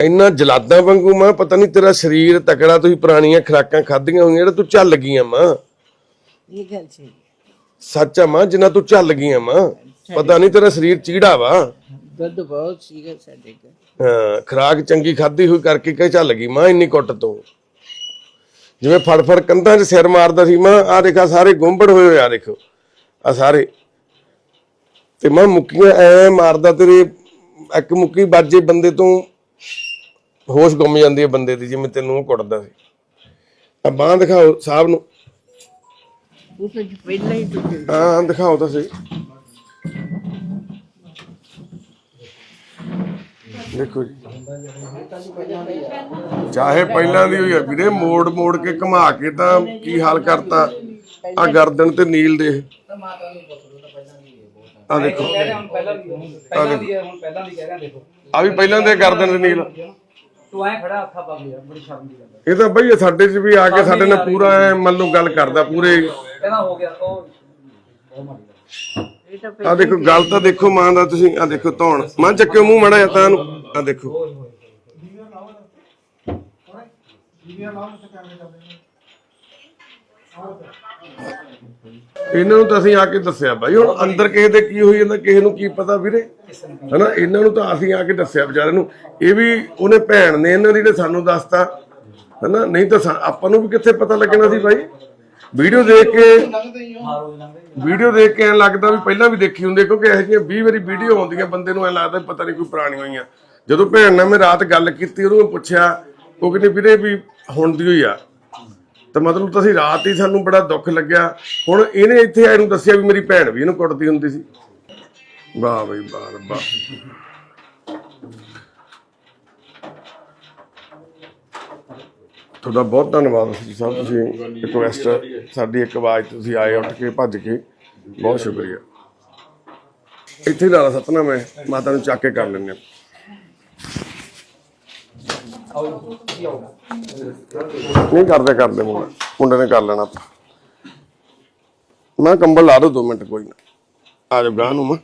ਇੰਨਾ ਜਲਾਦਾਂ ਵਾਂਗੂ ਮਾਂ ਪਤਾ ਨਹੀਂ ਤੇਰਾ ਸਰੀਰ ਤਕੜਾ ਤੁਸੀਂ ਪੁਰਾਣੀਆਂ ਖਰਾਕਾਂ ਖਾਧੀਆਂ ਹੋਈਆਂ ਜਿਹੜਾ ਤੂੰ ਚੱਲ ਗਈਆਂ ਮਾਂ। ਇਹ ਗੱਲ ਸੀ ਸੱਚ ਆ ਮਾਂ ਜਿੰਨਾ ਤੂੰ ਚੱਲ ਗਈਆਂ ਮਾਂ ਪਤਾ ਨਹੀਂ ਤੇਰਾ ਸਰੀਰ ਚੀੜਾ ਵਾ। ਦੁੱਧ ਬਹੁਤ ਸੀਗਾ ਸਾਡੇ ਘਰ। ਹਾਂ ਖਰਾਕ ਚੰਗੀ ਖਾਧੀ ਹੋਈ ਕਰਕੇ ਕਹ ਚੱਲ ਗਈ ਮਾਂ ਇੰਨੀ ਕੁੱਟ ਤੋਂ। ਜਿਵੇਂ ਫੜ ਫੜ ਕੰਧਾਂ 'ਚ ਸਿਰ ਮਾਰਦਾ ਸੀ ਮਾਂ ਆ ਦੇਖਾ ਸਾਰੇ ਗੁੰਬੜ ਹੋਏ ਹੋਏ ਆ ਦੇਖੋ ਆ ਸਾਰੇ। ਤੇ ਮਾਂ ਮੁੱਕੀਆਂ ਐ ਮਾਰਦਾ ਤੇਰੇ ਇੱਕ ਮੁੱਕੀ ਬਾਜੇ ਬੰਦੇ ਤੋਂ ਹੋਸ਼ ਗੁੰਮ ਜਾਂਦੀ ਹੈ ਬੰਦੇ ਦੀ ਜਿਵੇਂ ਤੈਨੂੰ ਕੁੱਟਦਾ ਸੀ। ਆ ਬਾਹ ਦਿਖਾਓ ਸਾਹਿਬ ਨੂੰ। ਉਹ ਤਾਂ ਪਹਿਲਾਂ ਹੀ ਟੁੱਟੇ ਹਾਂ ਦਿਖਾਓ ਤਾਂ ਸਹੀ। ਦੇਖੋ ਜੀ। ਚਾਹੇ ਪਹਿਲਾਂ ਦੀ ਹੋਈ ਆ, ਵੀਰੇ, ਮੋੜ ਮੋੜ ਕੇ ਘੁਮਾ ਕੇ ਤਾਂ ਕੀ ਹਾਲ ਕਰਤਾ? ਆ ਗਰਦਨ ਤੇ ਨੀਲ ਦੇ। ਆ ਦੇਖੋ। ਹੁਣ ਪਹਿਲਾਂ ਦੀ ਹੁਣ ਪਹਿਲਾਂ ਦੀ ਕਹਿ ਰਿਹਾ ਦੇਖੋ। ਆ ਵੀ ਪਹਿਲਾਂ ਦੇ ਗਰਦਨ ਤੇ ਨੀਲ। ਤੂੰ ਐ ਖੜਾ ਹੱਥਾਂ ਪਾ ਲਿਆ ਬੜੀ ਸ਼ਰਮ ਦੀ ਗੱਲ ਇਹ ਤਾਂ ਬਈ ਸਾਡੇ 'ਚ ਵੀ ਆ ਕੇ ਸਾਡੇ ਨਾਲ ਪੂਰਾ ਐ ਮੰਨ ਲਓ ਗੱਲ ਕਰਦਾ ਪੂਰੇ। ਕਹਿੰਦਾ ਹੋ ਗਿਆ ਉਹ ਗੱਲ ਤਾਂ ਆ ਦੇਖੋ, ਗੱਲ ਤਾਂ ਦੇਖੋ ਮਾਂ ਦਾ ਤੁਸੀਂ ਆ ਦੇਖੋ ਧੌਣ। ਮਾਂ ਚੱਕਿਓ ਮੂੰਹ ਮੜਾ ਜਾਂ ਤਾਂ ਨੂੰ। ਆ ਦੇਖੋ। ਇਹਨਾਂ ਨੂੰ ਤਾਂ ਅਸੀਂ ਆ ਕੇ ਦੱਸਿਆ ਬਾਈ ਹੁਣ ਅੰਦਰ ਕਿਸੇ ਦੇ ਕੀ ਹੋਈ ਜਾਂਦਾ ਕਿਸੇ ਨੂੰ ਕੀ ਪਤਾ ਵੀਰੇ? ਹਨਾ ਇਹਨਾਂ ਨੂੰ ਤਾਂ ਅਸੀਂ ਆ ਕੇ ਦੱਸਿਆ ਵਿਚਾਰੇ ਨੂੰ। ਇਹ ਵੀ ਉਹਨੇ ਭੈਣ ਨੇ ਇਹਨਾਂ ਦੀ ਨੇ ਸਾਨੂੰ ਦੱਸਤਾ। ਹਨਾ ਨਹੀਂ ਤਾਂ ਸਾ- ਆਪਾਂ ਨੂੰ ਵੀ ਕਿੱਥੇ ਪਤਾ ਲੱਗਣਾ ਸੀ ਬਾਈ? ਵੀਡੀਓ ਦੇਖ ਕੇ ਵੀਡੀਓ ਦੇਖ ਕੇ ਐਂ ਲੱਗਦਾ ਵੀ ਪਹਿਲਾਂ ਵੀ ਦੇਖੀ ਹੁੰਦੀ ਹੈ, ਕਿਉਂਕਿ ਇਹੋ ਜਿਹੀਆਂ 20 ਵਾਰੀ ਵੀਡੀਓ ਆਉਂਦੀਆਂ ਬੰਦੇ ਨੂੰ ਐਂ ਲੱਗਦਾ ਵੀ ਪਤਾ ਨਹੀਂ ਕੋਈ ਪੁਰਾਣੀ ਹੋਈਆਂ। ਜਦੋਂ ਭੈਣ ਨਾਲ ਮੈਂ ਰਾਤ ਗੱਲ ਕੀਤੀ, ਉਹਨੂੰ ਮੈਂ ਪੁੱਛਿਆ, ਉਹ ਕਹਿੰਦੀ, ਵੀਰੇ ਵੀ ਹੁਣ ਦੀ ਹੋਈ ਆ। ਤਾਂ ਮਤਲਬ ਤੁਸੀਂ ਰਾਤ ਹੀ ਸਾਨੂੰ ਬੜਾ ਦੁੱਖ ਲੱਗਿਆ। ਹੁਣ ਇਹਨੇ ਇੱਥੇ ਇਹਨੂੰ ਦੱਸਿਆ ਵੀ ਮੇਰੀ ਭੈਣ ਵੀ ਇਹਨੂੰ ਕੁੱਟਦੀ ਹੁੰਦੀ ਸੀ। ਵਾਹ ਬਈ, ਵਾਹ ਰੱਬਾ ਤੁਹਾਡਾ ਬਹੁਤ ਧੰਨਵਾਦ ਜੀ ਸਾਹਿਬ। ਤੁਸੀਂ ਰਿਕੁਐਸਟ ਸਾਡੀ ਇੱਕ ਆਵਾਜ਼ ਤੁਸੀਂ ਆਏ, ਉੱਠ ਕੇ, ਭੱਜ ਕੇ। ਬਹੁਤ ਸ਼ੁਕਰੀਆ। ਇੱਥੇ ਹੀ ਲਾ ਲਾ ਸਤਨਾਮ ਹੈ ਮਾਤਾ ਨੂੰ ਚੱਕ ਕੇ ਕਰ ਲੈਂਦੇ ਹਾਂ। ਨਹੀਂ ਕਰਦੇ ਕਰਦੇ ਮੁੰਡਾ ਮੁੰਡੇ ਨੇ ਕਰ ਲੈਣਾ ਆਪਾਂ। ਮੈਂ ਕੰਬਲ ਲਾ ਦੋ 2 ਮਿੰਟ, ਕੋਈ ਨਾ ਆ ਜਾ ਗਾਂ ਨੂੰ ਮੈਂ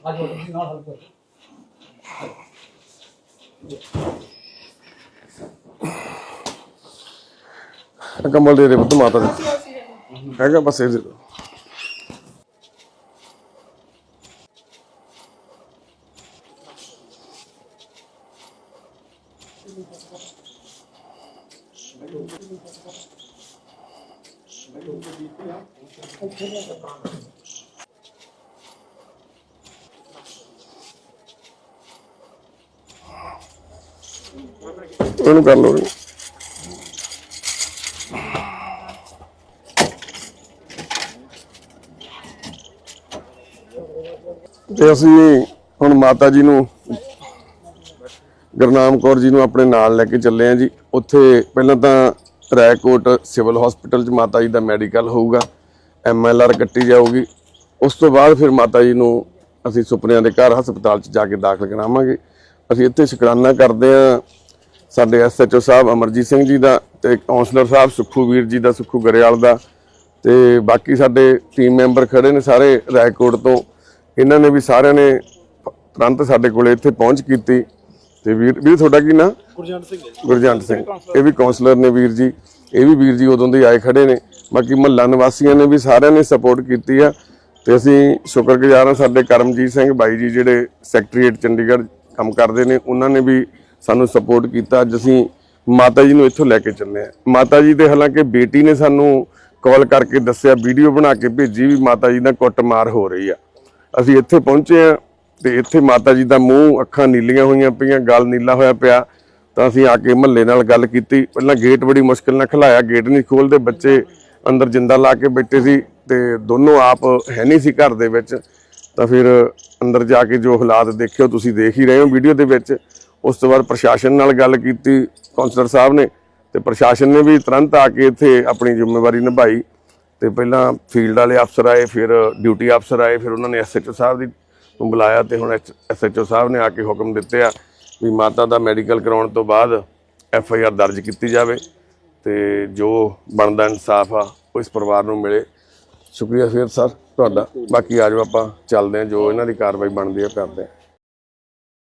ਕੰਬਲ ਦੇ ਦੇ ਪੁੱਤ ਮਾਤਾ ਦੇ ਹੈਗਾ ਬਸ ਇਹ ਦੇ ਦਿਓ। ਉਹਨੂੰ ਕਰ ਲਓ ਤੇ ਅਸੀਂ ਹੁਣ ਮਾਤਾ ਜੀ ਨੂੰ ਗੁਰਨਾਮ ਕੌਰ ਜੀ ਨੂੰ ਆਪਣੇ ਨਾਲ ਲੈ ਕੇ ਚੱਲੇ ਆ ਜੀ। ਉੱਥੇ ਪਹਿਲਾਂ ਤਾਂ ਰੈਕੋਟ ਸਿਵਲ ਹਸਪੀਟਲ 'ਚ ਮਾਤਾ ਜੀ ਦਾ ਮੈਡੀਕਲ ਹੋਊਗਾ ਐਮਐਲਆਰ ਕੱਟੀ ਜਾਊਗੀ। ਉਸ ਤੋਂ ਬਾਅਦ ਫਿਰ ਮਾਤਾ ਜੀ ਨੂੰ ਅਸੀਂ ਸੁਪਨਿਆਂ ਦੇ ਘਰ ਹਸਪਤਾਲ 'ਚ ਜਾ ਕੇ ਦਾਖਲ ਕਰਾਵਾਂਗੇ। ਅਸੀਂ ਇੱਥੇ ਸ਼ੁਕਰਾਨਾ ਕਰਦੇ ਆ ਸਾਡੇ ਐਸਐਚਓ ਸਾਹਿਬ ਅਮਰਜੀਤ ਸਿੰਘ ਜੀ ਦਾ ਤੇ ਕਾਉਂਸਲਰ ਸਾਹਿਬ ਸੁਖੂ ਵੀਰ ਜੀ ਦਾ ਸੁਖੂ ਗਰੇਵਾਲ ਦਾ ਤੇ ਬਾਕੀ ਸਾਡੇ ਟੀਮ ਮੈਂਬਰ ਖੜੇ ਨੇ ਸਾਰੇ ਰਾਏਕੋਟ ਤੋਂ। ਇਹਨਾਂ ਨੇ ਵੀ ਸਾਰਿਆਂ ਨੇ ਤੁਰੰਤ ਸਾਡੇ ਕੋਲੇ ਇੱਥੇ ਪਹੁੰਚ ਕੀਤੀ ਤੇ ਵੀਰ ਵੀਰ ਤੁਹਾਡਾ ਕੀ ਨਾਂ? ਗੁਰਜੰਟ ਸਿੰਘ ਗੁਰਜੰਟ ਸਿੰਘ। ਇਹ ਵੀ ਕਾਉਂਸਲਰ ਨੇ ਵੀਰ ਜੀ। ਇਹ ਵੀ ਵੀਰ ਜੀ ਉਦੋਂ ਦੇ ਆਏ ਖੜੇ ਨੇ। ਬਾਕੀ ਮਹੱਲਾ ਨਿਵਾਸੀਆਂ ਨੇ ਵੀ ਸਾਰਿਆਂ ਨੇ ਸਪੋਰਟ ਕੀਤੀ ਆ ਤੇ ਅਸੀਂ ਸ਼ੁਕਰਗੁਜ਼ਾਰ ਹਾਂ ਸਾਡੇ ਕਰਮਜੀਤ ਸਿੰਘ ਬਾਈ ਜੀ ਜਿਹੜੇ ਸੈਕਟਰੀਏਟ ਚੰਡੀਗੜ੍ਹ ਕੰਮ ਕਰਦੇ ਨੇ ਉਹਨਾਂ ਨੇ ਵੀ ਸਾਨੂੰ ਸਪੋਰਟ ਕੀਤਾ। ਅੱਜ ਅਸੀਂ ਮਾਤਾ ਜੀ ਨੂੰ ਇੱਥੋਂ ਲੈ ਕੇ ਚੱਲੇ ਆ ਮਾਤਾ ਜੀ ਦੇ ਹਾਲਾਂਕਿ ਬੇਟੀ ਨੇ ਸਾਨੂੰ ਕਾਲ ਕਰਕੇ ਦੱਸਿਆ ਵੀਡੀਓ ਬਣਾ ਕੇ ਭੇਜੀ ਵੀ ਮਾਤਾ ਜੀ ਦਾ ਕੁੱਟਮਾਰ ਹੋ ਰਹੀ ਆ। ਅਸੀਂ ਇੱਥੇ ਪਹੁੰਚੇ ਆ ਤੇ ਇੱਥੇ ਮਾਤਾ ਜੀ ਦਾ ਮੂੰਹ, ਅੱਖਾਂ ਨੀਲੀਆਂ ਹੋਈਆਂ ਪਈਆਂ, ਗਲ ਨੀਲਾ ਹੋਇਆ ਪਿਆ। ਤਾਂ ਅਸੀਂ ਆ ਕੇ ਮਹੱਲੇ ਨਾਲ ਗੱਲ ਕੀਤੀ। ਪਹਿਲਾਂ ਗੇਟ ਬੜੀ ਮੁਸ਼ਕਿਲ ਨਾਲ ਖਲਾਇਆ ਗੇਟ ਨਹੀਂ ਖੋਲਦੇ ਬੱਚੇ ਅੰਦਰ ਜਿੰਦਾ ਲਾ ਕੇ ਬੈਠੇ ਸੀ ਤੇ ਦੋਨੋਂ ਆਪ ਹੈ ਨਹੀਂ ਸੀ ਘਰ ਦੇ ਵਿੱਚ। ਤਾਂ ਫਿਰ ਅੰਦਰ ਜਾ ਕੇ ਜੋ ਹਾਲਾਤ ਦੇਖਿਓ, ਤੁਸੀਂ ਦੇਖ ਹੀ ਰਹੇ ਹੋ ਵੀਡੀਓ ਦੇ ਵਿੱਚ। ਉਸ ਤੋਂ ਬਾਅਦ ਪ੍ਰਸ਼ਾਸਨ ਨਾਲ ਗੱਲ ਕੀਤੀ, ਕੌਂਸਲਰ ਸਾਹਿਬ ਨੇ, ਤੇ ਪ੍ਰਸ਼ਾਸਨ ਨੇ ਵੀ ਤੁਰੰਤ ਆ ਕੇ ਇੱਥੇ ਆਪਣੀ ਜ਼ਿੰਮੇਵਾਰੀ ਨਿਭਾਈ। ਤੇ ਪਹਿਲਾਂ ਫੀਲਡ ਵਾਲੇ ਅਫਸਰ ਆਏ, ਫਿਰ ਡਿਊਟੀ ਅਫਸਰ ਆਏ, ਫਿਰ ਉਹਨਾਂ ਨੇ ਐਸਐਚਓ ਸਾਹਿਬ ਦੀ ਨੂੰ ਬੁਲਾਇਆ ਤੇ ਹੁਣ ਐਸਐਚਓ ਸਾਹਿਬ ਨੇ ਆ ਕੇ ਹੁਕਮ ਦਿੱਤੇ ਆ ਵੀ ਮਾਤਾ ਦਾ ਮੈਡੀਕਲ ਕਰਾਉਣ ਤੋਂ ਬਾਅਦ ਐਫ ਆਈ ਆਰ ਦਰਜ ਕੀਤੀ ਜਾਵੇ ਤੇ ਜੋ ਬਣਦਾ ਇਨਸਾਫ ਆ, ਉਹ ਇਸ ਪਰਿਵਾਰ ਨੂੰ ਮਿਲੇ। ਸ਼ੁਕਰੀਆ ਫਿਰ ਸਰ ਤੁਹਾਡਾ। ਬਾਕੀ ਆਜੋ ਆਪਾਂ ਚੱਲਦੇ ਹਾਂ, ਜੋ ਇਹਨਾਂ ਦੀ ਕਾਰਵਾਈ ਬਣਦੀ ਹੈ ਕਰਦੇ ਹਾਂ।